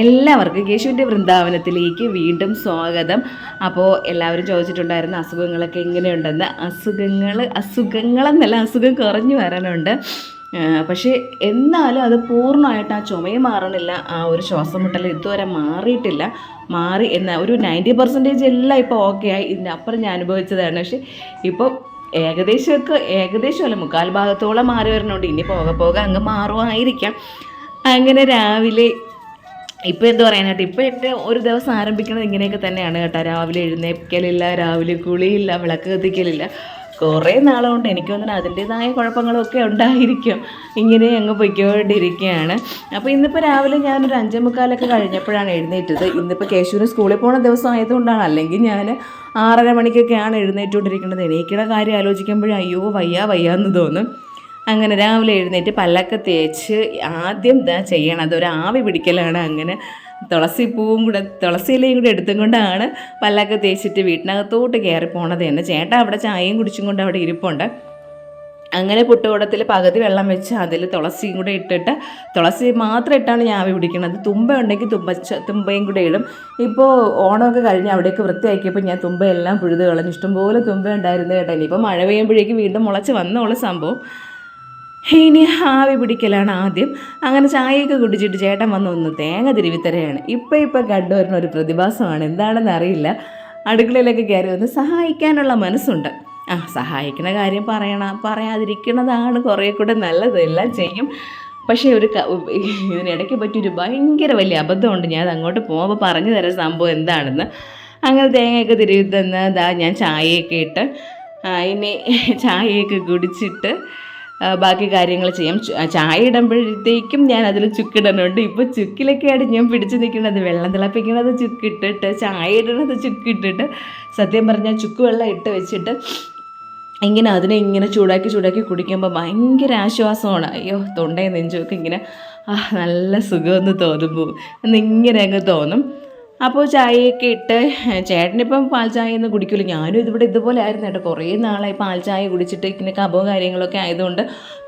എല്ലാവർക്കും കേശുവിന്റെ വൃന്ദാവനത്തിലേക്ക് വീണ്ടും സ്വാഗതം. അപ്പോൾ എല്ലാവരും ചോദിച്ചിട്ടുണ്ടായിരുന്ന അസുഖങ്ങളൊക്കെ എങ്ങനെയുണ്ടെന്ന്? അസുഖങ്ങൾ അസുഖങ്ങളെന്നല്ല അസുഖം കുറഞ്ഞു വരാനുണ്ട്. പക്ഷേ എന്നാലും അത് പൂർണമായിട്ട് ആ ചുമയും മാറണില്ല. ആ ഒരു ശ്വാസം മുട്ടൽ ഇതുവരെ മാറിയിട്ടില്ല. മാറി എന്നാൽ ഒരു നയന്റി പെർസെന്റേജ് എല്ലാം ഇപ്പോൾ ഓക്കെ ആയി. ഇതിന്റെ അപ്പുറം ഞാൻ അനുഭവിച്ചതാണ്. പക്ഷേ ഇപ്പോൾ ഏകദേശമൊക്കെ ഏകദേശം അല്ല മുക്കാൽ ഭാഗത്തോളം മാറി വരുന്നുണ്ട്. ഇനി പോകെ പോകെ അങ്ങ് മാറുമായിരിക്കാം അങ്ങനെ രാവിലെ ഇപ്പം എന്താ പറയാനായിട്ട് ഇപ്പം എന്റെ ഒരു ദിവസം ആരംഭിക്കുന്നത് ഇങ്ങനെയൊക്കെ തന്നെയാണ് കേട്ടോ. രാവിലെ എഴുന്നേൽക്കലില്ല രാവിലെ കുളിയില്ല വിളക്ക് കത്തിക്കലില്ല. കുറേ നാളുകൊണ്ട് എനിക്ക് തോന്നുന്നു അതിന്റേതായ കുഴപ്പങ്ങളൊക്കെ ഉണ്ടായിരിക്കും. ഇങ്ങനെ അങ്ങ് പൊയ്ക്കൊണ്ടിരിക്കുകയാണ്. അപ്പോൾ ഇന്നിപ്പോൾ രാവിലെ ഞാനൊരു അഞ്ചേ മുക്കാലൊക്കെ കഴിഞ്ഞപ്പോഴാണ് എഴുന്നേറ്റത്. ഇന്നിപ്പോൾ കേശുവിന് സ്കൂളിൽ പോകുന്ന ദിവസം ആയതുകൊണ്ടാണ് അല്ലെങ്കിൽ ഞാൻ ആറര മണിക്കൊക്കെയാണ് എഴുന്നേറ്റുകൊണ്ടിരിക്കുന്നത്. എണീക്കണ കാര്യം ആലോചിക്കുമ്പോഴേ അയ്യോ വയ്യ വയ്യ എന്ന് തോന്നും. അങ്ങനെ രാവിലെ എഴുന്നേറ്റ് പല്ലൊക്കെ തേച്ച് ആദ്യം ഇതാ ചെയ്യണം. ഒരു ആവി പിടിക്കലാണ് അങ്ങനെ തുളസി പൂവും കൂടെ തുളസി ഇലയും കൂടെ എടുത്തും കൊണ്ടാണ് പല്ലൊക്കെ തേച്ചിട്ട് വീട്ടിനകത്തോട്ട് കയറി പോണത് തന്നെ ചേട്ടൻ അവിടെ ചായയും കുടിച്ചും കൊണ്ട് അവിടെ ഇരിപ്പുണ്ട്. അങ്ങനെ പുട്ടുകൂടത്തിൽ പകുതി വെള്ളം വെച്ച് അതിൽ തുളസിയും കൂടെ ഇട്ടിട്ട് തുളസി മാത്രം ഇട്ടാണ് ഞാൻ ആവി പിടിക്കുന്നത് തുമ്പ ഉണ്ടെങ്കിൽ തുമ്പ തുമ്പയും കൂടെ ഇടും. ഇപ്പോൾ ഓണമൊക്കെ കഴിഞ്ഞ് അവിടെയൊക്കെ വൃത്തിയാക്കിയപ്പോൾ ഞാൻ തുമ്പയെല്ലാം പുഴുത് കളഞ്ഞു. ഇഷ്ടംപോലെ തുമ്പ ഉണ്ടായിരുന്നു കേട്ടോ. ഇനിയിപ്പോൾ മഴ പെയ്യുമ്പോഴേക്ക് വീണ്ടും മുളച്ച് വന്നോളൂ സംഭവം. ഇനി ആവി പിടിക്കലാണ് ആദ്യം. അങ്ങനെ ചായയൊക്കെ കുടിച്ചിട്ട് ചേട്ടൻ വന്ന് ഒന്ന് തേങ്ങ തിരുവിത്തരയാണ്. ഇപ്പം ഇപ്പം കണ്ടുവരുന്ന ഒരു പ്രതിഭാസമാണ്. എന്താണെന്ന് അറിയില്ല. അടുക്കളയിലൊക്കെ കയറി വന്ന് സഹായിക്കാനുള്ള മനസ്സുണ്ട്. ആ സഹായിക്കുന്ന കാര്യം പറയണം പറയാതിരിക്കുന്നതാണ് കുറേ കൂടെ നല്ലത്. എല്ലാം ചെയ്യും. പക്ഷേ ഒരു ഇതിനിടയ്ക്ക് പറ്റിയൊരു ഭയങ്കര വലിയ അബദ്ധമുണ്ട്. ഞാൻ അങ്ങോട്ട് പോകുമ്പോൾ പറഞ്ഞു തരാം സംഭവം എന്താണെന്ന്. അങ്ങനെ തേങ്ങയൊക്കെ തിരുവിത്തന്ന് ദാ ഞാൻ ചായയൊക്കെ ഇട്ട് ഇനി ചായയൊക്കെ കുടിച്ചിട്ട് ബാക്കി കാര്യങ്ങൾ ചെയ്യാം. ചായ ഇടുമ്പോഴത്തേക്കും ഞാൻ അതിൽ ചുക്കിടുന്നുണ്ട്. ഇപ്പോൾ ചുക്കിലൊക്കെയാണ് ഞാൻ പിടിച്ച് നിൽക്കുന്നത് വെള്ളം തിളപ്പിക്കുന്നത് ചുക്കിട്ടിട്ട് ചായ ഇടുന്നത് ചുക്കിട്ടിട്ട് സത്യം പറഞ്ഞാൽ ചുക്ക് വെള്ളം ഇട്ട് വെച്ചിട്ട് ഇങ്ങനെ അതിനെ ഇങ്ങനെ ചൂടാക്കി ചൂടാക്കി കുടിക്കുമ്പോൾ ഭയങ്കര ആശ്വാസമാണ്. അയ്യോ തൊണ്ടയും നെഞ്ചുമൊക്കെ ഇങ്ങനെ ആ നല്ല സുഖമെന്ന് തോന്നുമ്പോൾ എന്നിങ്ങനെ അങ്ങ് തോന്നും. അപ്പോൾ ചായയൊക്കെ ഇട്ട് ചേട്ടനിപ്പം പാൽ ചായ ഒന്നും കുടിക്കില്ല ഞാനും ഇതിവിടെ ഇതുപോലെ ആയിരുന്നു കേട്ടോ. കുറേ നാളായി പാൽ ചായ കുടിച്ചിട്ട് ഇങ്ങനെ കബവും കാര്യങ്ങളൊക്കെ ആയതുകൊണ്ട്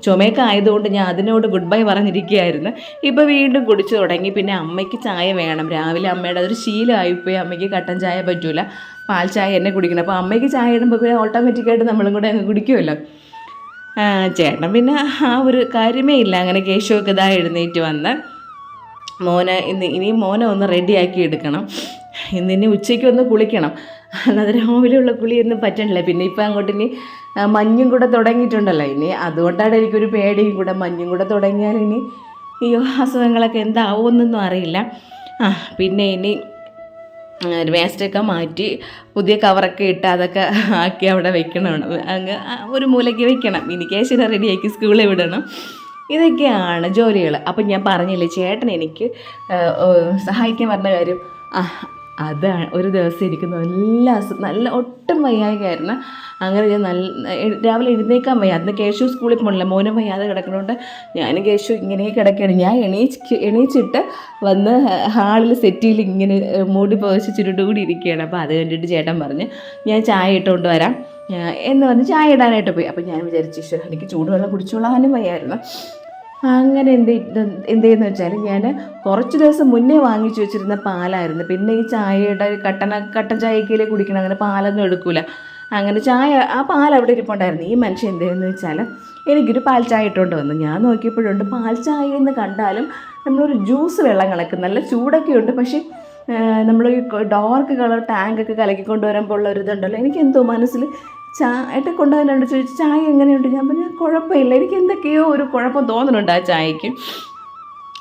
ചുമയൊക്കെ ആയതുകൊണ്ട് ഞാൻ അതിനോട് ഗുഡ് ബൈ പറഞ്ഞിരിക്കുകയായിരുന്നു. ഇപ്പോൾ വീണ്ടും കുടിച്ചു തുടങ്ങി. പിന്നെ അമ്മയ്ക്ക് ചായ വേണം. രാവിലെ അമ്മയുടെ അതൊരു ശീലമായിപ്പോയി. അമ്മയ്ക്ക് കട്ടൻ ചായ പറ്റൂല. പാൽ ചായ എന്നെ കുടിക്കണം. അപ്പോൾ അമ്മയ്ക്ക് ചായ ഇടുമ്പോൾ പിന്നെ ഓട്ടോമാറ്റിക്കായിട്ട് നമ്മളും കൂടെ അങ്ങ് കുടിക്കുമല്ലോ. ചേട്ടൻ പിന്നെ ആ ഒരു കാര്യമേ ഇല്ല. അങ്ങനെ കേശവൊക്കെ ഇതാ എഴുന്നേറ്റ് വന്ന്. മോനെ ഇന്ന് ഇനി മോനെ ഒന്ന് റെഡിയാക്കി എടുക്കണം. ഇന്നിനി ഉച്ചയ്ക്ക് ഒന്ന് കുളിക്കണം. അല്ലാതെ രാവിലെയുള്ള കുളിയൊന്നും പറ്റണില്ല. പിന്നെ ഇപ്പം അങ്ങോട്ട് ഇനി മഞ്ഞും കൂടെ തുടങ്ങിയിട്ടുണ്ടല്ലോ ഇനി. അതുകൊണ്ടാണ് എനിക്കൊരു പേടിയും കൂടെ. മഞ്ഞും കൂടെ തുടങ്ങിയാൽ ഇനി ഈ അസുഖങ്ങളൊക്കെ എന്താവുമെന്നൊന്നും അറിയില്ല. ആ പിന്നെ ഇനി വേസ്റ്റൊക്കെ മാറ്റി പുതിയ കവറൊക്കെ ഇട്ട് അതൊക്കെ ആക്കി അവിടെ വെക്കണം അങ്ങ് ഒരു മൂലയ്ക്ക് വെക്കണം. ഇനി കേശിനെ റെഡിയാക്കി സ്കൂളിൽ വിടണം. ഇതൊക്കെയാണ് ജോലികൾ അപ്പം ഞാൻ പറഞ്ഞില്ലേ ചേട്ടൻ എനിക്ക് സഹായിക്കാൻ പറഞ്ഞ കാര്യം അതാണ് ഒരു ദിവസം ഇരിക്കുന്ന നല്ല അസു നല്ല ഒട്ടും വയ്യായികയായിരുന്നു. അങ്ങനെ ഞാൻ നല്ല രാവിലെ എഴുന്നേക്കാൻ വയ്യ. അന്ന് കേശു സ്കൂളിൽ പോകണില്ല മോനും വയ്യാതെ കിടക്കണോണ്ട് ഞാനും കേശു ഇങ്ങനെ കിടക്കുകയാണ് ഞാൻ എണീച്ച് എണീച്ചിട്ട് വന്ന് ഹാളിൽ സെറ്റിയിൽ ഇങ്ങനെ മൂടി പോയിച്ച് ചുരുട്ടുകൂടി ഇരിക്കുകയാണ് അപ്പോൾ അത് കണ്ടിട്ട് ചേട്ടൻ പറഞ്ഞ് ഞാൻ ചായ ഇട്ടുകൊണ്ട് വരാം. എന്ന് പറഞ്ഞ് ചായ ഇടാനായിട്ട് പോയി. അപ്പോൾ ഞാൻ വിചാരിച്ചു എനിക്ക് ചൂടുവെള്ളം കുടിച്ചോളാനും വയ്യായിരുന്നു. അങ്ങനെ എന്ത് ചെയ്ത് എന്ത് ചെയ്യുന്ന വെച്ചാൽ ഞാൻ കുറച്ച് ദിവസം മുന്നേ വാങ്ങിച്ചു വെച്ചിരുന്ന പാലായിരുന്നു. പിന്നെ ഈ ചായയുടെ കട്ടന കട്ടൻ ചായക്കയിലേ കുടിക്കണം അങ്ങനെ പാലൊന്നും എടുക്കൂല. അങ്ങനെ ചായ ആ പാൽ അവിടെ ഇരിപ്പുണ്ടായിരുന്നു. ഈ മനുഷ്യൻ എന്ത് ചെയ്യുന്നത് വെച്ചാൽ എനിക്കൊരു പാൽ ചായ ഇട്ടുകൊണ്ട് വന്നു. ഞാൻ നോക്കിയപ്പോഴുണ്ട് പാൽ ചായ എന്ന് കണ്ടാലും നമ്മളൊരു ജ്യൂസ് വെള്ളം കലക്കും. നല്ല ചൂടൊക്കെ ഉണ്ട്. പക്ഷേ നമ്മൾ ഈ ഡാർക്ക് കളർ ടാങ്കൊക്കെ കലക്കിക്കൊണ്ട് വരുമ്പോൾ ഉള്ള ഒരു ഇതുണ്ടല്ലോ. എനിക്കെന്തോ മനസ്സിൽ ചായ കൊണ്ടുപോകാനുണ്ട് ചോദിച്ചു ചായ എങ്ങനെയുണ്ട്? ഞാൻ പറഞ്ഞു കുഴപ്പമില്ല. എനിക്ക് എന്തൊക്കെയോ ഒരു കുഴപ്പം തോന്നുന്നുണ്ട് ആ ചായക്ക്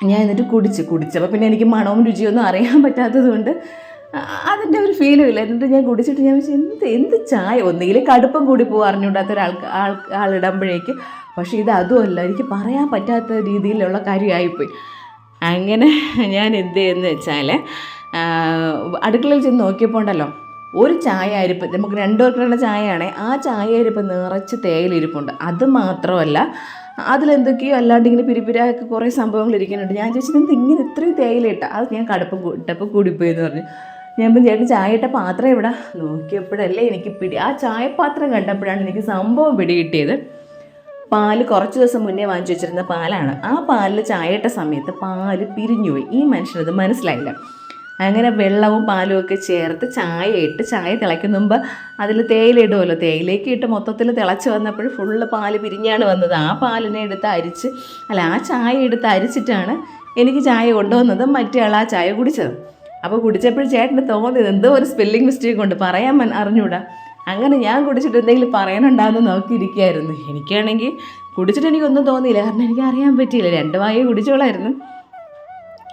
ഞാൻ എന്നിട്ട് കുടിച്ച് കുടിച്ചപ്പോൾ പിന്നെ എനിക്ക് മണവും രുചിയൊന്നും അറിയാൻ പറ്റാത്തത് കൊണ്ട് അതിന്റെ ഒരു ഫീലും ഇല്ല. എന്നിട്ട് ഞാൻ കുടിച്ചിട്ട് ഞാൻ വെച്ചാൽ എന്ത് എന്ത് ചായ? ഒന്നുകിൽ കടുപ്പം കൂടി പോകും അറിഞ്ഞൂടാത്ത ഒരാൾ ആൾ ആളിടുമ്പോഴേക്ക് പക്ഷേ ഇത് അതുമല്ല എനിക്ക് പറയാൻ പറ്റാത്ത രീതിയിലുള്ള കാര്യമായിപ്പോയി. അങ്ങനെ ഞാൻ എന്ത് ചെയ്യുന്നത് വെച്ചാൽ അടുക്കളയിൽ ചെന്ന് നോക്കിയപ്പോൾ ഉണ്ടല്ലോ ഒരു ചായ അരിപ്പ് നമുക്ക് രണ്ടു പേർക്കുള്ള ചായയാണേ ആ ചായ അരിപ്പ് നിറച്ച് തേയിലിരിപ്പുണ്ട്. അത് മാത്രമല്ല അതിലെന്തൊക്കെയോ അല്ലാണ്ട് ഇങ്ങനെ പിരിപിരായൊക്കെ കുറേ സംഭവങ്ങൾ ഇരിക്കുന്നുണ്ട്. ഞാൻ ചോദിച്ചത് എന്ത് ഇങ്ങനെ ഇത്രയും തേയിലിട്ട അത് ഞാൻ കടുപ്പം കൂട്ടപ്പ് ഇട്ടപ്പോൾ കൂടിപ്പോയി എന്ന് പറഞ്ഞു. ഞാൻ ഇപ്പം ചേട്ടൻ ചായ ഇട്ട പാത്രം ഇവിടെ നോക്കിയപ്പോഴല്ലേ എനിക്ക് പിടി ആ ചായപാത്രം കണ്ടപ്പോഴാണ് എനിക്ക് സംഭവം പിടികിട്ടിയത്. പാൽ കുറച്ച് ദിവസം മുന്നേ വാങ്ങിച്ചു വെച്ചിരുന്ന പാലാണ്. ആ പാലിൽ ചായ ഇട്ട സമയത്ത് പാൽ പിരിഞ്ഞുപോയി. ഈ മനുഷ്യനത് മനസ്സിലായില്ല. അങ്ങനെ വെള്ളവും പാലും ഒക്കെ ചേർത്ത് ചായ ഇട്ട് ചായ തിളയ്ക്കുന്ന മുമ്പ് അതിൽ തേയില ഇടുമല്ലോ തേയിലേക്ക് ഇട്ട് മൊത്തത്തിൽ തിളച്ച് വന്നപ്പോൾ ഫുള്ള് പാൽ പിരിഞ്ഞാണ് വന്നത്. ആ പാലിനെ എടുത്ത് അരിച്ച് അല്ല ആ ചായ എടുത്ത് അരിച്ചിട്ടാണ് എനിക്ക് ചായ കൊണ്ടുവന്നത് മറ്റേ ആൾ ആ ചായ കുടിച്ചത്. അപ്പോൾ കുടിച്ചപ്പോൾ ചേട്ടന് തോന്നിയത് എന്തോ ഒരു സ്പെല്ലിംഗ് മിസ്റ്റേക്ക് കൊണ്ട് പറയാൻ അറിഞ്ഞൂടാ. അങ്ങനെ ഞാൻ കുടിച്ചിട്ട് എന്തെങ്കിലും പറയാനുണ്ടാകുന്ന നോക്കിയിരിക്കുകയായിരുന്നു. എനിക്കാണെങ്കിൽ കുടിച്ചിട്ട് എനിക്കൊന്നും തോന്നിയില്ല. കാരണം എനിക്ക് അറിയാൻ പറ്റിയില്ല. രണ്ട് വായേ കുടിച്ചോളായിരുന്നു.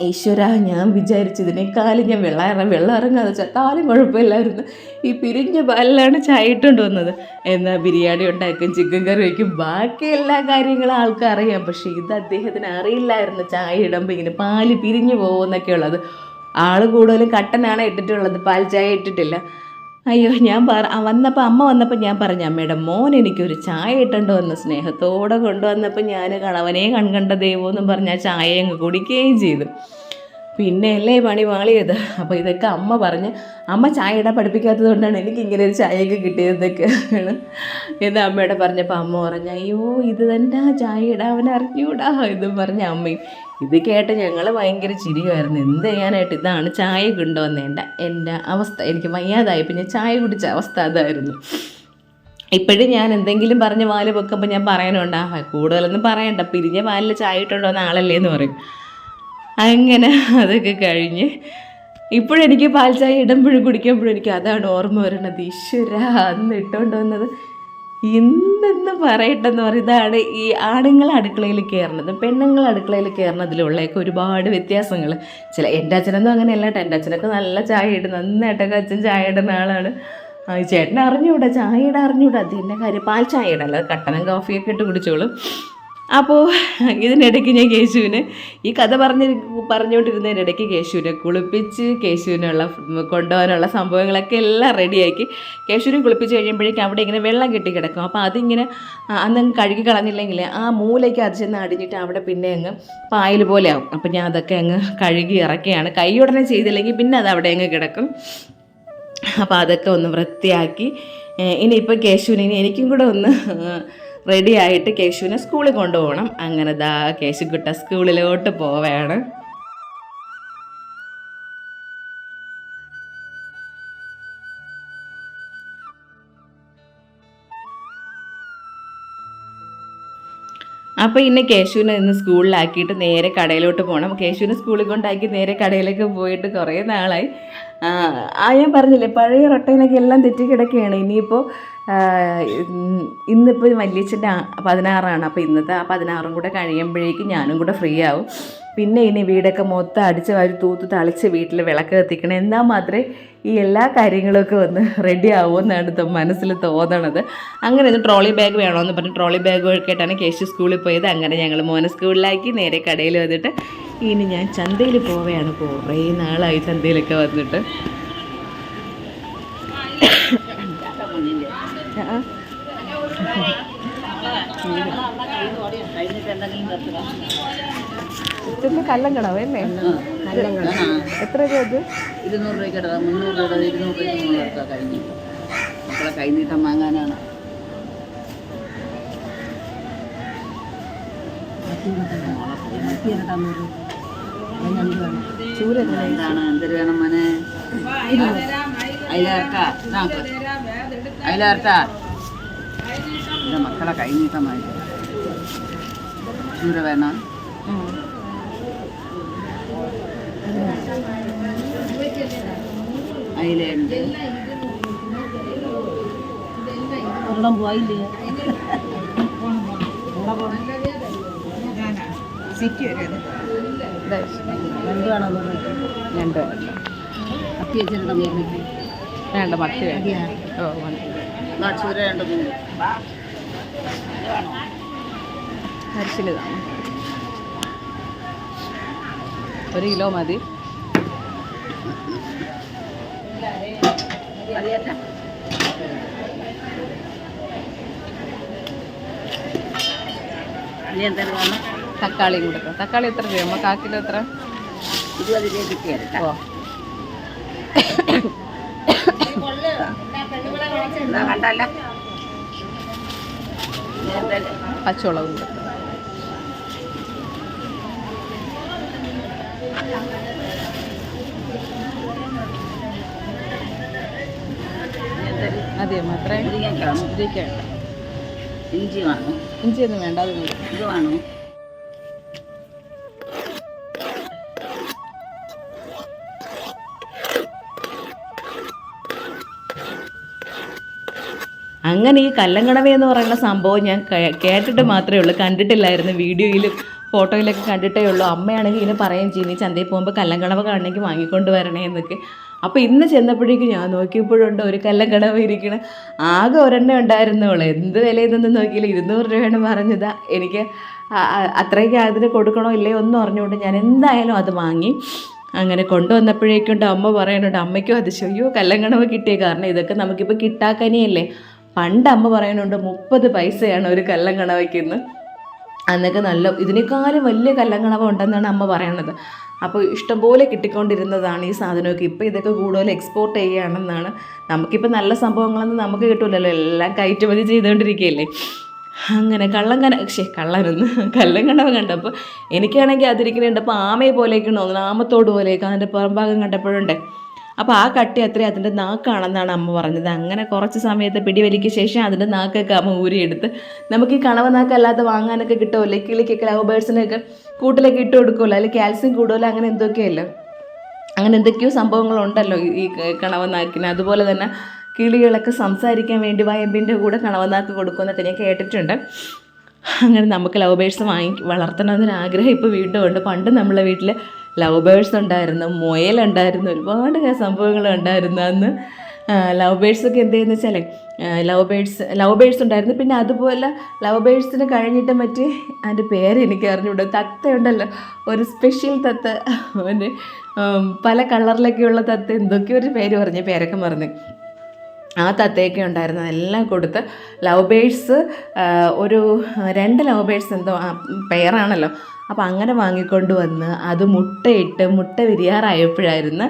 ഈശ്വര ഞാൻ വിചാരിച്ചു ഇതിനേക്കാളും ഞാൻ വെള്ളം ഇറങ്ങാം വെള്ളം ഇറങ്ങാതെ ചത്താലും കുഴപ്പമില്ലായിരുന്നു. ഈ പിരിഞ്ഞ പാലിലാണ് ചായ വന്നത്. എന്നാൽ ബിരിയാണി ഉണ്ടാക്കും ചിക്കൻ കറി വയ്ക്കും ബാക്കി എല്ലാ കാര്യങ്ങളും ആൾക്ക് അറിയാം പക്ഷേ ഇത് അദ്ദേഹത്തിന് അറിയില്ലായിരുന്നു ചായ ഇടുമ്പോൾ ഇങ്ങനെ പാൽ പിരിഞ്ഞു പോകുമെന്നൊക്കെ ഉള്ളത് ആൾ കൂടുതലും കട്ടനാണ് ഇട്ടിട്ടുള്ളത് പാൽ ചായ ഇട്ടിട്ടില്ല. അയ്യോ ഞാൻ പറ വന്നപ്പോൾ അമ്മ വന്നപ്പോൾ ഞാൻ പറഞ്ഞു അമ്മയുടെ മോൻ എനിക്കൊരു ചായ ഇട്ടുണ്ട് വന്ന് സ്നേഹത്തോടെ കൊണ്ടുവന്നപ്പോൾ ഞാൻ കണവനെ കൺകണ്ട ദൈവമെന്നും പറഞ്ഞ് ആ ചായ അങ്ങ് കുടിക്കുകയും ചെയ്തു. പിന്നെ അല്ലേ പണി വാളിയത് അപ്പോൾ ഇതൊക്കെ അമ്മ പറഞ്ഞ് അമ്മ ചായ ഇടാൻ പഠിപ്പിക്കാത്തത് കൊണ്ടാണ് എനിക്ക് ഇങ്ങനെ ഒരു ചായയൊക്കെ കിട്ടിയതൊക്കെ എന്ന് അമ്മയുടെ പറഞ്ഞപ്പോൾ അമ്മ പറഞ്ഞു അയ്യോ ഇത് തന്നെ ചായ ഇടാൻ അവൻ അറിഞ്ഞൂടാ എന്നും പറഞ്ഞ അമ്മയും ഇത് കേട്ട് ഞങ്ങൾ ഭയങ്കര ചിരിയുമായിരുന്നു എന്ത് ചെയ്യാനായിട്ട് ഇതാണ് ചായ കൊണ്ടുവന്നേണ്ട? എന്റെ അവസ്ഥ എനിക്ക് വയ്യാതായി. പിന്നെ ചായ കുടിച്ച അവസ്ഥ അതായിരുന്നു. ഇപ്പോഴും ഞാൻ എന്തെങ്കിലും പറഞ്ഞ് വാൽ വെക്കുമ്പോൾ ഞാൻ പറയാനുണ്ടാ കൂടുതലൊന്നും പറയണ്ട. പിരിഞ്ഞ പാലിൽ ചായ ഇട്ടുണ്ടോ എന്ന ആളല്ലേ എന്ന് പറയും. അങ്ങനെ അതൊക്കെ കഴിഞ്ഞ് ഇപ്പോഴെനിക്ക് പാൽ ചായ ഇടുമ്പോഴും കുടിക്കുമ്പോഴും എനിക്ക് അതാണ് ഓർമ്മ വരുന്നത്. ഈശ്വര അന്ന് ഇട്ടുകൊണ്ട് വന്നത് എന്തെന്ന് പറയട്ടെന്ന് പറയും ഇതാണ് ഈ ആണുങ്ങൾ അടുക്കളയിൽ കയറുന്നത് പെണ്ണുങ്ങൾ അടുക്കളയിൽ കയറുന്നതിലുള്ളയൊക്കെ ഒരുപാട് വ്യത്യാസങ്ങൾ ചില എന്റെ അച്ഛനൊന്നും അങ്ങനെയല്ല കേട്ടോ. എന്റെ അച്ഛനൊക്കെ നല്ല ചായ ഇടും നന്നായിട്ടൊക്കെ അച്ഛൻ ചായ ഇടുന്ന ആളാണ്. ചേട്ടൻ അറിഞ്ഞൂടാ ചായ ഇടാൻ അറിഞ്ഞൂടാ. അതിന്റെ കാര്യം പാൽ ചായ ഇടാൻ അല്ലാതെ കട്ടനും കോഫിയൊക്കെ ഇട്ട് കുടിച്ചോളും. അപ്പോൾ ഇതിനിടയ്ക്ക് ഞാൻ കേശുവിന് ഈ കഥ പറഞ്ഞ് പറഞ്ഞുകൊണ്ടിരുന്നതിനിടയ്ക്ക് കേശുവിനെ കുളിപ്പിച്ച് കേശുവിനുള്ള കൊണ്ടുപോകാനുള്ള സംഭവങ്ങളൊക്കെ എല്ലാം റെഡിയാക്കി. കേശുവിനെ കുളിപ്പിച്ച് കഴിയുമ്പോഴേക്കും അവിടെ ഇങ്ങനെ വെള്ളം കെട്ടി കിടക്കും. അപ്പോൾ അതിങ്ങനെ അന്ന് കഴുകി കളഞ്ഞില്ലെങ്കിൽ ആ മൂലയ്ക്ക് അത് ചെന്ന് അടിഞ്ഞിട്ട് അവിടെ പിന്നെ അങ്ങ് പായൽ പോലെ ആവും. അപ്പം ഞാൻ അതൊക്കെ അങ്ങ് കഴുകി ഇറക്കുകയാണ് കൈ ഉടനെ ചെയ്തില്ലെങ്കിൽ പിന്നെ അത് അവിടെ അങ്ങ് കിടക്കും. അപ്പോൾ അതൊക്കെ ഒന്ന് വൃത്തിയാക്കി. ഇനിയിപ്പോൾ കേശുവിനെ ഇനി എനിക്കും കൂടെ ഒന്ന് റെഡി ആയിട്ട് കേശുവിനെ സ്കൂളിൽ കൊണ്ടുപോകണം. അങ്ങനെ ദാ കേശു കേശുക്കുട്ട സ്കൂളിലോട്ട് പോവുകയാണ് അപ്പോൾ ഇന്ന് കേശുവിനെ ഇന്ന് സ്കൂളിലാക്കിയിട്ട് നേരെ കടയിലോട്ട് പോകണം കേശുവിനെ സ്കൂളിൽ കൊണ്ടാക്കി നേരെ കടയിലേക്ക് പോയിട്ട് കുറേ നാളായി. ആ, ആ ഞാൻ പറഞ്ഞില്ലേ പഴയ റൊട്ടീനൊക്കെ എല്ലാം തെറ്റി കിടക്കുകയാണ് ഇനിയിപ്പോൾ ഇന്നിപ്പോൾ വല്യച്ഛന്റെ പതിനാറാണ്. അപ്പോൾ ഇന്നത്തെ ആ പതിനാറും കൂടെ കഴിയുമ്പോഴേക്കും ഞാനും കൂടെ ഫ്രീ ആവും. പിന്നെ ഇനി വീടൊക്കെ മൊത്തം അടിച്ച് വാരി തൂത്ത് തളിച്ച് വീട്ടിൽ വിളക്ക് കത്തിക്കണം. എന്നാൽ മാത്രമേ ഈ എല്ലാ കാര്യങ്ങളൊക്കെ ഒന്ന് റെഡി ആവുമെന്നാണ് മനസ്സിൽ തോന്നണത്. അങ്ങനെ ഒന്ന് ട്രോളി ബാഗ് വേണമെന്ന് പറഞ്ഞ് ട്രോളി ബാഗ് ഒഴുക്കിയിട്ടാണ് കേശു സ്കൂളിൽ പോയത്. അങ്ങനെ ഞങ്ങൾ മോനെ സ്കൂളിലാക്കി നേരെ കടയിൽ വന്നിട്ട് ഇനി ഞാൻ ചന്തയിൽ പോവുകയാണ് കുറേ നാളായി ചന്തയിലൊക്കെ വന്നിട്ട്. ആ. കല്ലം കടവ് അല്ലേ എത്ര രൂപ ഇത്? ഇരുന്നൂറ് രൂപയ്ക്ക് മുന്നൂറ് രൂപ ഇരുന്നൂറ് രൂപ കഴിഞ്ഞു. മക്കളെ കൈനീട്ടം വാങ്ങാനാണ്. ചൂര എന്താണ്? എന്തൊരു വേണം മോനെ? അയിലേർട്ട അയിലേർട്ട ഇത് മക്കളെ കൈനീട്ടം വാങ്ങിക്കും ചൂര വേണം? അയിലുണ്ട് ഒരെണ്ണം പോയില്ലേ? രണ്ട് വേണ്ട മത്തി മൂന്ന് അരിശിലിതാണ്. ഒരു കിലോ മതി. തക്കാളിയും കൊടുക്കാം തക്കാളി എത്ര രൂപ നമുക്ക് കാക്കിലോ എത്ര? ഇരുപത് രൂപ ഓ. കണ്ടല്ല പച്ചമുളകും അതെ മാത്രമേ ഇഞ്ചി വേണോ. ഇഞ്ചിയൊന്നും വേണ്ട അത് ഇത് വേണോ? അങ്ങനെ ഈ കല്ലങ്കണവ എന്ന് പറയുന്ന സംഭവം ഞാൻ കേട്ടിട്ട് മാത്രമേ ഉള്ളൂ. കണ്ടിട്ടില്ലായിരുന്നു വീഡിയോയിലും ഫോട്ടോയിലൊക്കെ കണ്ടിട്ടേ ഉള്ളൂ. അമ്മയാണെങ്കിൽ ഇങ്ങനെ പറയുകയും ചെയ്യും നീ ചന്തയിൽ പോകുമ്പോൾ കല്ലങ്കണവ കാണണമെങ്കിൽ വാങ്ങിക്കൊണ്ട് വരണേ എന്നൊക്കെ. അപ്പോൾ ഇന്ന് ചെന്നപ്പോഴേക്കും ഞാൻ നോക്കിയപ്പോഴുണ്ട് ഒരു കല്ലങ്കണവ ഇരിക്കണ. ആകെ ഒരെണ്ണം ഉണ്ടായിരുന്നുള്ളൂ എന്ത് വിലയെന്നൊന്നും നോക്കിയില്ല. ഇരുന്നൂറ് രൂപയാണ് പറഞ്ഞത്. എനിക്ക് അത്രയ്ക്ക് അതിന് കൊടുക്കണോ ഇല്ലയോ ഒന്നും അറിഞ്ഞുകൊണ്ട് ഞാൻ എന്തായാലും അത് വാങ്ങി. അങ്ങനെ കൊണ്ടുവന്നപ്പോഴേക്കുണ്ട് അമ്മ പറയുന്നുണ്ട് അമ്മയ്ക്കും അത് അയ്യോ കല്ലങ്കണവ് കിട്ടിയ കാരണം ഇതൊക്കെ നമുക്കിപ്പോൾ കിട്ടാക്കനിയല്ലേ? പണ്ട് അമ്മ പറയുന്നുണ്ട് മുപ്പത് പൈസയാണ് ഒരു കല്ലങ്കണവയ്ക്കെന്ന് അന്നൊക്കെ നല്ല ഇതിനേക്കാളും വലിയ കല്ലങ്കണവ ഉണ്ടെന്നാണ് അമ്മ പറയണത്. അപ്പോൾ ഇഷ്ടംപോലെ കിട്ടിക്കൊണ്ടിരുന്നതാണ് ഈ സാധനമൊക്കെ. ഇപ്പോൾ ഇതൊക്കെ കൂടുതൽ എക്സ്പോർട്ട് ചെയ്യുകയാണെന്നാണ് നമുക്കിപ്പോൾ നല്ല സംഭവങ്ങളൊന്നും നമുക്ക് കിട്ടില്ലല്ലോ എല്ലാം കയറ്റുമതി ചെയ്തുകൊണ്ടിരിക്കുകയല്ലേ. അങ്ങനെ കള്ളങ്കന ശേ കള്ളം കല്ലങ്കണവ കണ്ടപ്പോൾ എനിക്കാണെങ്കിൽ അതിരിക്കുന്നുണ്ട് അപ്പോൾ ആമയെ പോലെയൊക്കെ തോന്നുന്നു ആമത്തോട് പോലെയൊക്കെ. അതിന്റെ പുറംഭാഗം കണ്ടപ്പോഴുണ്ട് അപ്പോൾ ആ കട്ടി അത്രയും അതിന്റെ നാക്കാണെന്നാണ് അമ്മ പറഞ്ഞത്. അങ്ങനെ കുറച്ച് സമയത്ത് പിടിവലിക്ക് ശേഷം അതിന്റെ നാക്കൊക്കെ അമ്മ ഊരിയെടുത്ത് നമുക്ക് ഈ കണവ നാക്കല്ലാതെ വാങ്ങാനൊക്കെ കിട്ടുമല്ലോ കിളിക്കൊക്കെ ലവ് ബേഴ്സിനൊക്കെ കൂട്ടിലൊക്കെ ഇട്ട് കൊടുക്കുമല്ലോ? അല്ലെങ്കിൽ കാൽസ്യം കൂടുതലോ? അങ്ങനെ എന്തൊക്കെയല്ലോ? അങ്ങനെ എന്തൊക്കെയോ സംഭവങ്ങളുണ്ടല്ലോ ഈ- കണവ നാക്കിന്. അതുപോലെ തന്നെ കിളികളൊക്കെ സംസാരിക്കാൻ വേണ്ടി വയമ്പിന്റെ കൂടെ കണവനാക്ക് കൊടുക്കുമെന്നൊക്കെ ഞാൻ കേട്ടിട്ടുണ്ട്. അങ്ങനെ നമുക്ക് ലവ് ബേഴ്സ് വാങ്ങി വളർത്തണമെന്നൊരു ആഗ്രഹം ഇപ്പോൾ വീണ്ടും ഉണ്ട്. പണ്ട് നമ്മളെ വീട്ടിൽ ലവ് ബേഴ്സ് ഉണ്ടായിരുന്നു മുയലുണ്ടായിരുന്നു ഒരുപാട് സംഭവങ്ങൾ ഉണ്ടായിരുന്നു അന്ന്. ലവ് ബേഴ്സ് ഒക്കെ എന്ത് ചെയ്യുന്ന വെച്ചാൽ ലവ് ബേഴ്സ് ലവ് ബേഴ്സ് ഉണ്ടായിരുന്നു. പിന്നെ അതുപോലെ ലവ് ബേഴ്സിന് കഴിഞ്ഞിട്ട് മറ്റ് അതിന്റെ പേര് എനിക്ക് അറിഞ്ഞുകൂടെ തത്തയുണ്ടല്ലോ ഒരു സ്പെഷ്യൽ തത്ത. ഒരു പല കളറിലൊക്കെയുള്ള തത്ത എന്തൊക്കെ ഒരു പേര് പറഞ്ഞു പേരൊക്കെ പറഞ്ഞു ആ തത്തയൊക്കെ ഉണ്ടായിരുന്നു എല്ലാം കൊടുത്ത് ലവ് ബേഴ്സ് ഒരു രണ്ട് ലവ് ബേഴ്സ് എന്തോ ആ, പെയറാണല്ലോ അപ്പോൾ അങ്ങനെ വാങ്ങിക്കൊണ്ട് വന്ന് അത് മുട്ടയിട്ട് മുട്ട വിരിയാറായപ്പോഴായിരുന്നു.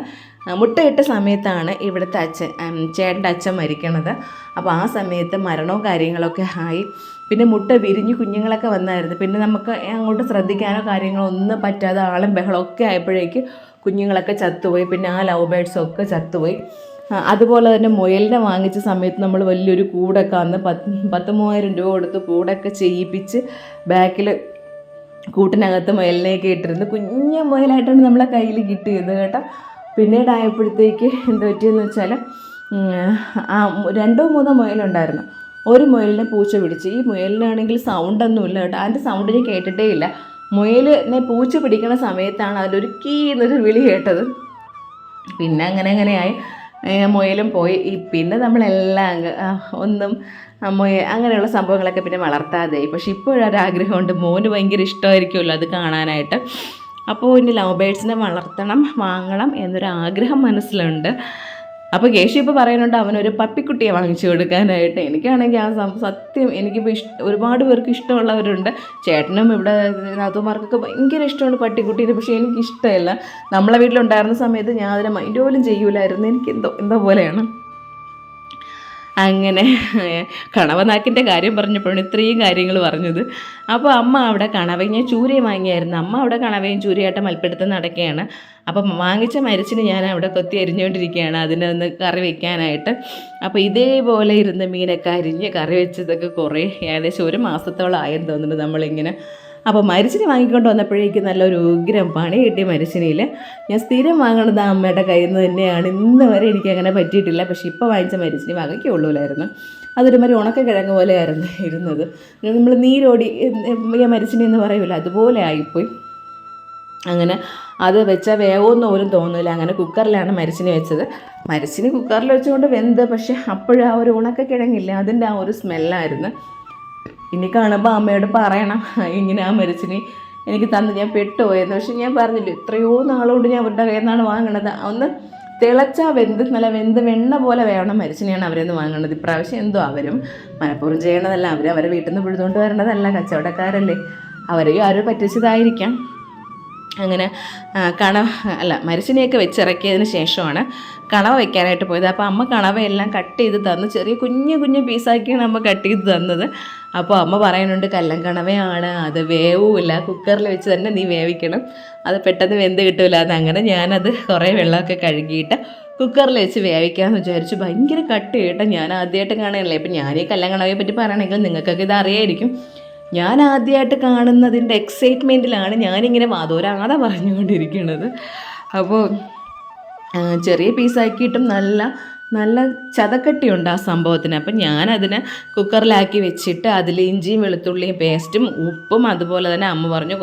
മുട്ടയിട്ട സമയത്താണ് ഇവിടുത്തെ അച്ഛൻ ചേട്ടന്റെ അച്ഛൻ മരിക്കണത്. അപ്പോൾ ആ സമയത്ത് മരണവും കാര്യങ്ങളൊക്കെ ആയി. പിന്നെ മുട്ട വിരിഞ്ഞ് കുഞ്ഞുങ്ങളൊക്കെ വന്നായിരുന്നു. പിന്നെ നമുക്ക് അങ്ങോട്ട് ശ്രദ്ധിക്കാനോ കാര്യങ്ങളോ ഒന്നും പറ്റാതെ ആളും ബഹളമൊക്കെ ആയപ്പോഴേക്ക് കുഞ്ഞുങ്ങളൊക്കെ ചത്തുപോയി. പിന്നെ ആ ലവ് ബേഡ്സൊക്കെ ചത്തുപോയി. അതുപോലെ തന്നെ മുയലിനെ വാങ്ങിച്ച സമയത്ത് നമ്മൾ വലിയൊരു കൂടൊക്കെ അന്ന് പത്ത് പത്ത് മൂവായിരം രൂപ കൊടുത്ത് കൂടൊക്കെ ചെയ്യിപ്പിച്ച് ബാക്കിൽ കൂട്ടിനകത്ത് മുയലിനെയൊക്കെ ഇട്ടിരുന്നു. കുഞ്ഞ മുയലായിട്ടാണ് നമ്മളെ കയ്യിൽ കിട്ടിയത് കേട്ടോ. പിന്നീട് ആയപ്പോഴത്തേക്ക് എന്ത് പറ്റിയെന്ന് വെച്ചാൽ ആ രണ്ടോ മൂന്നോ മുയലുണ്ടായിരുന്നു. ഒരു മുയലിനെ പൂച്ച പിടിച്ച്. ഈ മുയലിനാണെങ്കിൽ സൗണ്ടൊന്നുമില്ല കേട്ടോ. അതിന്റെ സൗണ്ട് ഞാൻ കേട്ടിട്ടേ ഇല്ല. മുയലിനെ പൂച്ച പിടിക്കുന്ന സമയത്താണ് അതിലൊരു കീ എന്നൊരു വിളി കേട്ടത്. പിന്നെ അങ്ങനെ അങ്ങനെയായി മുയലും പോയി. ഈ പിന്നെ നമ്മളെല്ലാം ഒന്നും മുയ അങ്ങനെയുള്ള സംഭവങ്ങളൊക്കെ പിന്നെ വളർത്താതെ പക്ഷെ ഇപ്പോഴൊരാഗ്രഹമുണ്ട് മോന് ഭയങ്കര ഇഷ്ടമായിരിക്കുമല്ലോ അത് കാണാനായിട്ട്. അപ്പോൾ ഇനി ലവ് ബേഡ്സിനെ വളർത്തണം വാങ്ങണം എന്നൊരു ആഗ്രഹം മനസ്സിലുണ്ട്. അപ്പോൾ കേശു ഇപ്പോൾ പറയുന്നുണ്ട് അവനൊരു പപ്പിക്കുട്ടിയെ വാങ്ങിച്ചു കൊടുക്കാനായിട്ട്. എനിക്കാണെങ്കിൽ ആ സത്യം എനിക്കിപ്പോൾ ഇഷ്ട ഒരുപാട് പേർക്ക് ഇഷ്ടമുള്ളവരുണ്ട്. ചേട്ടനും ഇവിടെ നാത്തുമാർക്കൊക്കെ ഭയങ്കര ഇഷ്ടമാണ് പട്ടിക്കുട്ടീനെ പക്ഷേ എനിക്കിഷ്ടമല്ല. നമ്മളെ വീട്ടിലുണ്ടായിരുന്ന സമയത്ത് ഞാൻ അതിനെ മൈൻഡ് പോലും ചെയ്യൂലായിരുന്നു. എനിക്ക് എന്തോ എന്തോ പോലെയാണ്. അങ്ങനെ കണവനാക്കിന്റെ കാര്യം പറഞ്ഞപ്പോഴാണ് ഇത്രയും കാര്യങ്ങൾ പറഞ്ഞത്. അപ്പോൾ അമ്മ അവിടെ കണവയും ഞാൻ ചൂരയും വാങ്ങിയായിരുന്നു. അമ്മ അവിടെ കണവയും ചൂരയായിട്ട് മൽപ്പിടുത്തം നടക്കുകയാണ്. അപ്പം വാങ്ങിച്ച മരിച്ചിന് ഞാൻ അവിടെ കൊത്തി അരിഞ്ഞുകൊണ്ടിരിക്കുകയാണ് അതിനെ ഒന്ന് കറി വെക്കാനായിട്ട്. അപ്പോൾ ഇതേപോലെ ഇരുന്ന് മീനൊക്കെ അരിഞ്ഞ് കറി വെച്ചതൊക്കെ കുറേ ഏകദേശം ഒരു മാസത്തോളം ആയെന്ന് തോന്നുന്നു നമ്മളിങ്ങനെ അപ്പോൾ മരിച്ചിനി വാങ്ങിക്കൊണ്ട് വന്നപ്പോഴേക്കും നല്ലൊരു ഉഗ്രം പണി കിട്ടി മരിച്ചിനിയിൽ. ഞാൻ സ്ഥിരം വാങ്ങണത് അമ്മയുടെ കയ്യിൽ നിന്ന് തന്നെയാണ്. ഇന്ന് വരെ എനിക്ക് അങ്ങനെ പറ്റിയിട്ടില്ല. പക്ഷേ ഇപ്പോൾ വാങ്ങിച്ച മരിച്ചിനി അതൊരു മാതിരി ഉണക്കക്കിഴങ്ങ് പോലെയായിരുന്നു ഇരുന്നത്. നമ്മൾ നീരോടി മരിച്ചിനി എന്ന് പറയൂല അതുപോലെ ആയിപ്പോയി. അങ്ങനെ അത് വെച്ചാൽ വേവൊന്നും പോലും തോന്നില്ല അങ്ങനെ കുക്കറിലാണ് മരിച്ചിനി വെച്ചത്. മരിച്ചിനി കുക്കറിൽ വെച്ചുകൊണ്ട് വെന്ത്. പക്ഷേ അപ്പോഴും ആ ഒരു ഉണക്ക ഉണക്കക്കിഴങ്ങില്ല അതിന്റെ ആ ഒരു സ്മെല്ലായിരുന്നു. ഇനി കാണുമ്പോൾ അമ്മയോട് പറയണം. ഇങ്ങനെ ആ മരിച്ചിന് എനിക്ക് തന്ന് ഞാൻ പെട്ടുപോയെന്ന്. പക്ഷെ ഞാൻ പറഞ്ഞില്ല എത്രയോ നാളുകൊണ്ട് ഞാൻ അവരുടെ കയ്യിൽ നിന്നാണ് വാങ്ങണത്. ഒന്ന് തിളച്ചാൽ വെന്ത് നല്ല വെന്ത് വെണ്ണ പോലെ വേണം മരിച്ചിനെയാണ് അവരിൽ നിന്ന് വാങ്ങുന്നത് ഇപ്രാവശ്യം എന്തോ അവരും മലപ്പുറം ചെയ്യണതല്ല. അവർ അവരെ വീട്ടിൽ നിന്ന് പിഴുതുകൊണ്ട് വരണതല്ല. കച്ചവടക്കാരല്ലേ. അവരെയും ആരും പറ്റിച്ചതായിരിക്കാം. അങ്ങനെ കണ അല്ല മരിച്ചിനെയൊക്കെ വെച്ചിറക്കിയതിന് ശേഷമാണ് കണവ വെക്കാനായിട്ട് പോയത്. അപ്പോൾ അമ്മ കണവയെല്ലാം കട്ട് ചെയ്ത് തന്നു. ചെറിയ കുഞ്ഞു കുഞ്ഞു പീസാക്കിയാണ് അമ്മ കട്ട് ചെയ്ത് തന്നത്. അപ്പോൾ അമ്മ പറയുന്നുണ്ട് കല്ലൻ കണവയാണ് അത് വേവില്ല കുക്കറിൽ വെച്ച് തന്നെ നീ വേവിക്കണം. അത് പെട്ടെന്ന് വെന്ത് കിട്ടില്ല എന്ന് അങ്ങനെ ഞാനത് കുറേ വെള്ളമൊക്കെ കഴുകിയിട്ട് കുക്കറിൽ വെച്ച് വേവിക്കാമെന്ന് വിചാരിച്ചു. ഭയങ്കര കട്ട് കേട്ടോ ഞാൻ ആദ്യമായിട്ട് കാണുകയല്ലേ? അപ്പം ഞാൻ ഈ കല്ലൻ കണവയെ പറ്റി പറയുകയാണെങ്കിൽ നിങ്ങൾക്കൊക്കെ ഇത് അറിയായിരിക്കും. ഞാൻ ആദ്യമായിട്ട് കാണുന്നതിന്റെ എക്സൈറ്റ്മെന്റിലാണ് ഞാനിങ്ങനെ വാതോരാതെ പറഞ്ഞുകൊണ്ടിരിക്കുന്നത്. അപ്പോൾ ചെറിയ പീസാക്കിയിട്ടും നല്ല നല്ല ചതക്കട്ടിയുണ്ട് ആ സംഭവത്തിന്. അപ്പം ഞാനതിനെ കുക്കറിലാക്കി വെച്ചിട്ട് അതിൽ ഇഞ്ചിയും വെളുത്തുള്ളിയും പേസ്റ്റും ഉപ്പും അതുപോലെ തന്നെ അമ്മ പറഞ്ഞു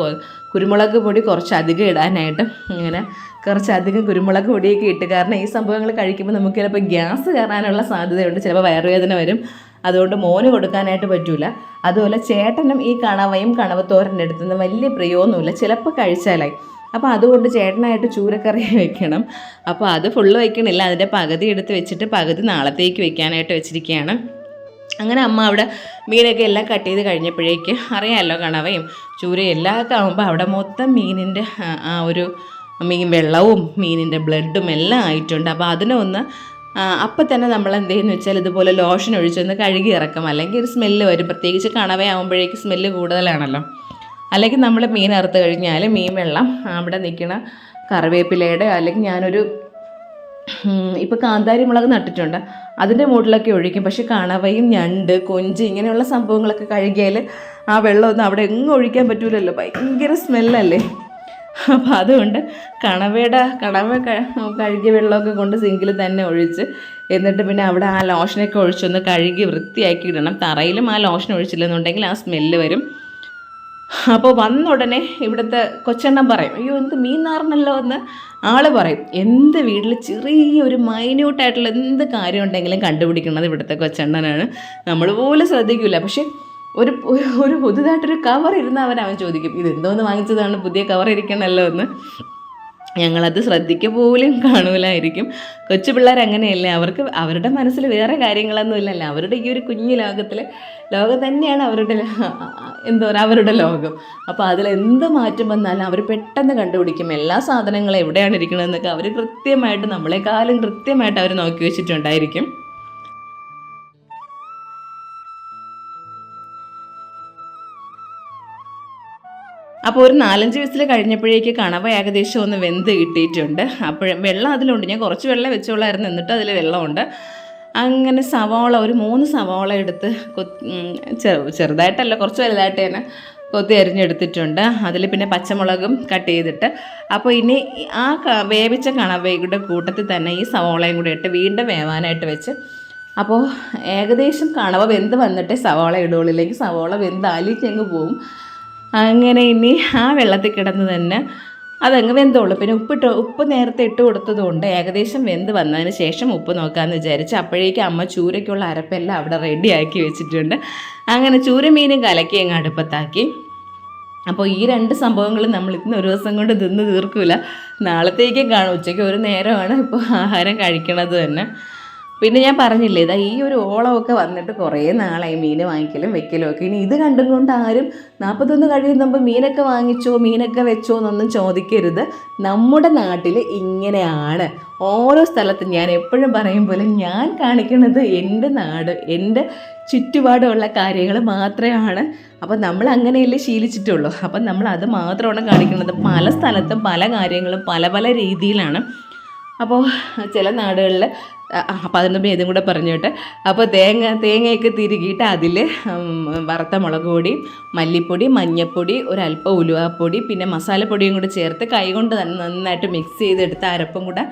കുരുമുളക് പൊടി കുറച്ചധികം ഇടാനായിട്ട് ഇങ്ങനെ കുറച്ചധികം കുരുമുളക് പൊടിയൊക്കെ ഇട്ട്. കാരണം ഈ സംഭവങ്ങൾ കഴിക്കുമ്പോൾ നമുക്ക് ചിലപ്പോൾ ഗ്യാസ് കയറാനുള്ള സാധ്യതയുണ്ട്. ചിലപ്പോൾ വയറുവേദന വരും. അതുകൊണ്ട് മോന് കൊടുക്കാനായിട്ട് പറ്റൂല. അതുപോലെ ചേട്ടനും ഈ കണവയും കണവത്തോരന്റെ അടുത്തുനിന്ന് വലിയ പ്രിയമൊന്നുമില്ല. ചിലപ്പോൾ കഴിച്ചാലായി. അപ്പോൾ അതുകൊണ്ട് ചേട്ടനായിട്ട് ചൂരക്കറി വെക്കണം. അപ്പോൾ അത് ഫുള്ള് വയ്ക്കണില്ല അതിന്റെ പകുതി എടുത്ത് വെച്ചിട്ട് പകുതി നാളത്തേക്ക് വെക്കാനായിട്ട് വെച്ചിരിക്കുകയാണ് അങ്ങനെ അമ്മ അവിടെ മീനൊക്കെ എല്ലാം കട്ട് ചെയ്ത് കഴിഞ്ഞപ്പോഴേക്ക് അറിയാമല്ലോ കണവയും ചൂരയും എല്ലാം ഒക്കെ ആകുമ്പോൾ അവിടെ മൊത്തം മീനിന്റെ ആ, ഒരു മീൻ വെള്ളവും മീനിന്റെ ബ്ലഡും എല്ലാം ആയിട്ടുണ്ട്. അപ്പോൾ അതിനെ ഒന്ന് ആ, അപ്പം തന്നെ നമ്മൾ എന്ത് ചെയ്യുന്നു വെച്ചാൽ ഇതുപോലെ ലോഷൻ ഒഴിച്ചൊന്ന് കഴുകി ഇറക്കും. അല്ലെങ്കിൽ ഒരു സ്മെല്ല് വരും. പ്രത്യേകിച്ച് കണവയാകുമ്പോഴേക്ക് സ്മെല്ല് കൂടുതലാണല്ലോ. അല്ലെങ്കിൽ നമ്മൾ മീൻ അറുത്ത് കഴിഞ്ഞാൽ മീൻ വെള്ളം അവിടെ നിൽക്കുന്ന കറിവേപ്പിലയുടെ അല്ലെങ്കിൽ ഞാനൊരു ഇപ്പോൾ കാന്താരി മുളക് നട്ടിട്ടുണ്ട്. അതിന്റെ മുകളിലൊക്കെ ഒഴിക്കും. പക്ഷെ കണവയും ഞണ്ട് കൊഞ്ച് ഇങ്ങനെയുള്ള സംഭവങ്ങളൊക്കെ കഴുകിയാൽ ആ വെള്ളമൊന്നും അവിടെ എങ്ങും ഒഴിക്കാൻ പറ്റൂലല്ലോ. ഭയങ്കര സ്മെല്ലല്ലേ? അപ്പോൾ അതുകൊണ്ട് കണവയുടെ കണവ കഴുകിയ വെള്ളമൊക്കെ കൊണ്ട് സിങ്കിൽ തന്നെ ഒഴിച്ച് എന്നിട്ട് പിന്നെ അവിടെ ആ ലോഷനൊക്കെ ഒഴിച്ചൊന്ന് കഴുകി വൃത്തിയാക്കി ഇടണം. തറയിലും ആ ലോഷൻ ഒഴിച്ചില്ലെന്നുണ്ടെങ്കിൽ ആ സ്മെല്ല് വരും. അപ്പോൾ വന്ന ഉടനെ ഇവിടുത്തെ കൊച്ചെണ്ണം പറയും അയ്യോ എന്ത് മീൻ നാറണല്ലോ എന്ന് ആൾ പറയും. എന്ത് വീട്ടിൽ ചെറിയൊരു മൈന്യൂട്ടായിട്ടുള്ള എന്ത് കാര്യം ഉണ്ടെങ്കിലും കണ്ടുപിടിക്കുന്നത് ഇവിടുത്തെ കൊച്ചെണ്ണനാണ് നമ്മൾ പോലും ശ്രദ്ധിക്കില്ല പക്ഷേ ഒരു- ഒരു പുതുതായിട്ടൊരു കവർ ഇരുന്ന് അവൻ അവൻ ചോദിക്കും ഇതെന്തോന്ന് വാങ്ങിച്ചതാണ്? പുതിയ കവർ ഇരിക്കണമല്ലോ എന്ന്. ഞങ്ങളത് ശ്രദ്ധിക്ക പോലും കാണൂലായിരിക്കും. കൊച്ചു പിള്ളേർ അങ്ങനെയല്ലേ? അവർക്ക് അവരുടെ മനസ്സിൽ വേറെ കാര്യങ്ങളൊന്നും ഇല്ലല്ലോ? അവരുടെ ഈ ഒരു കുഞ്ഞു ലോകത്തിൽ ലോകം തന്നെയാണ് അവരുടെ എന്തോ പറയുക അവരുടെ ലോകം. അപ്പോൾ അതിൽ എന്ത് മാറ്റം വന്നാലും അവർ പെട്ടെന്ന് കണ്ടുപിടിക്കും. എല്ലാ സാധനങ്ങളും എവിടെയാണ് ഇരിക്കണതെന്നൊക്കെ അവർ കൃത്യമായിട്ട് നമ്മളെക്കാളും കൃത്യമായിട്ട് അവർ നോക്കി വെച്ചിട്ടുണ്ടായിരിക്കും. അപ്പോൾ ഒരു നാലഞ്ച് വിസിൽ കഴിഞ്ഞപ്പോഴേക്ക് കണവ ഏകദേശം ഒന്ന് വെന്ത് കിട്ടിയിട്ടുണ്ട്. അപ്പോൾ വെള്ളം അതിലുണ്ട്. ഞാൻ കുറച്ച് വെള്ളം വെച്ചോളായിരുന്നു. എന്നിട്ട് അതിൽ വെള്ളമുണ്ട്. അങ്ങനെ സവാള ഒരു മൂന്ന് സവാള എടുത്ത് ചെറുതായിട്ടല്ല കുറച്ച് വലുതായിട്ട് തന്നെ കൊത്തി അരിഞ്ഞെടുത്തിട്ടുണ്ട്. അതിൽ പിന്നെ പച്ചമുളകും കട്ട് ചെയ്തിട്ട്. അപ്പോൾ ഇനി ആ വേവിച്ച കണവയുടെ കൂട്ടത്തിൽ തന്നെ ഈ സവാളയും കൂടെ ഇട്ട് വീണ്ടും വേവാനായിട്ട് വെച്ച്. അപ്പോൾ ഏകദേശം കണവ വെന്ത് വന്നിട്ടേ സവാള ഇല്ലെങ്കിൽ സവാള വെന്ത് അലിച്ചങ്ങ് പോവും. അങ്ങനെ ഇനി ആ വെള്ളത്തിൽ കിടന്ന് തന്നെ അതങ്ങ് വെന്തോളൂ. പിന്നെ ഉപ്പിട്ട് ഉപ്പ് നേരത്തെ ഇട്ട് കൊടുത്തതുകൊണ്ട് ഏകദേശം വെന്ത് വന്നതിന് ശേഷം ഉപ്പ് നോക്കാമെന്ന് വിചാരിച്ച് അപ്പോഴേക്കും അമ്മ ചൂരയ്ക്കുള്ള അരപ്പെല്ലാം അവിടെ റെഡിയാക്കി വെച്ചിട്ടുണ്ട്. അങ്ങനെ ചൂരമീനും കലക്കി അങ്ങ് അടുപ്പത്താക്കി. അപ്പോൾ ഈ രണ്ട് സംഭവങ്ങളും നമ്മൾ ഇന്ന് ഒരു ദിവസം കൊണ്ട് തിന്ന് തീർക്കില്ല നാളത്തേക്കും കാണും. ഉച്ചയ്ക്ക് ഒരു നേരമാണ് ഇപ്പോൾ ആഹാരം കഴിക്കണത് തന്നെ. പിന്നെ ഞാൻ പറഞ്ഞില്ലേ ഇതാ ഈ ഒരു ഓളമൊക്കെ വന്നിട്ട് കുറേ നാളായി മീൻ വാങ്ങിക്കലും വെക്കലും ഒക്കെ. ഇനി ഇത് കണ്ടും കൊണ്ട് ആരും നാൽപ്പത്തൊന്ന് കഴിയുമ്പോൾ മീനൊക്കെ വാങ്ങിച്ചോ മീനൊക്കെ വെച്ചോ എന്നൊന്നും ചോദിക്കരുത്. നമ്മുടെ നാട്ടിൽ ഇങ്ങനെയാണ്. ഓരോ സ്ഥലത്തും ഞാൻ എപ്പോഴും പറയും പോലെ ഞാൻ കാണിക്കുന്നത് എന്റെ നാട് എന്റെ ചുറ്റുപാടുമുള്ള കാര്യങ്ങൾ മാത്രമാണ്. അപ്പം നമ്മൾ അങ്ങനെയല്ലേ ശീലിച്ചിട്ടുള്ളൂ. അപ്പം നമ്മൾ അത് മാത്രമാണ് കാണിക്കുന്നത്. പല സ്ഥലത്തും പല കാര്യങ്ങളും പല പല രീതിയിലാണ്. അപ്പോൾ ചില നാടുകളിൽ അതിന്റെ ഭേദം കൂടെ പറഞ്ഞോട്ടെ അപ്പോൾ തേങ്ങ തേങ്ങയൊക്കെ തിരുകിയിട്ട് അതിൽ വറുത്ത മുളക് പൊടി മല്ലിപ്പൊടി മഞ്ഞൾപ്പൊടി ഒരല്പം ഉലുവാപ്പൊടി പിന്നെ മസാലപ്പൊടിയും കൂടെ ചേർത്ത് കൈകൊണ്ട് തന്നെ നന്നായിട്ട് മിക്സ് ചെയ്തെടുത്ത് അരപ്പും കൂടെ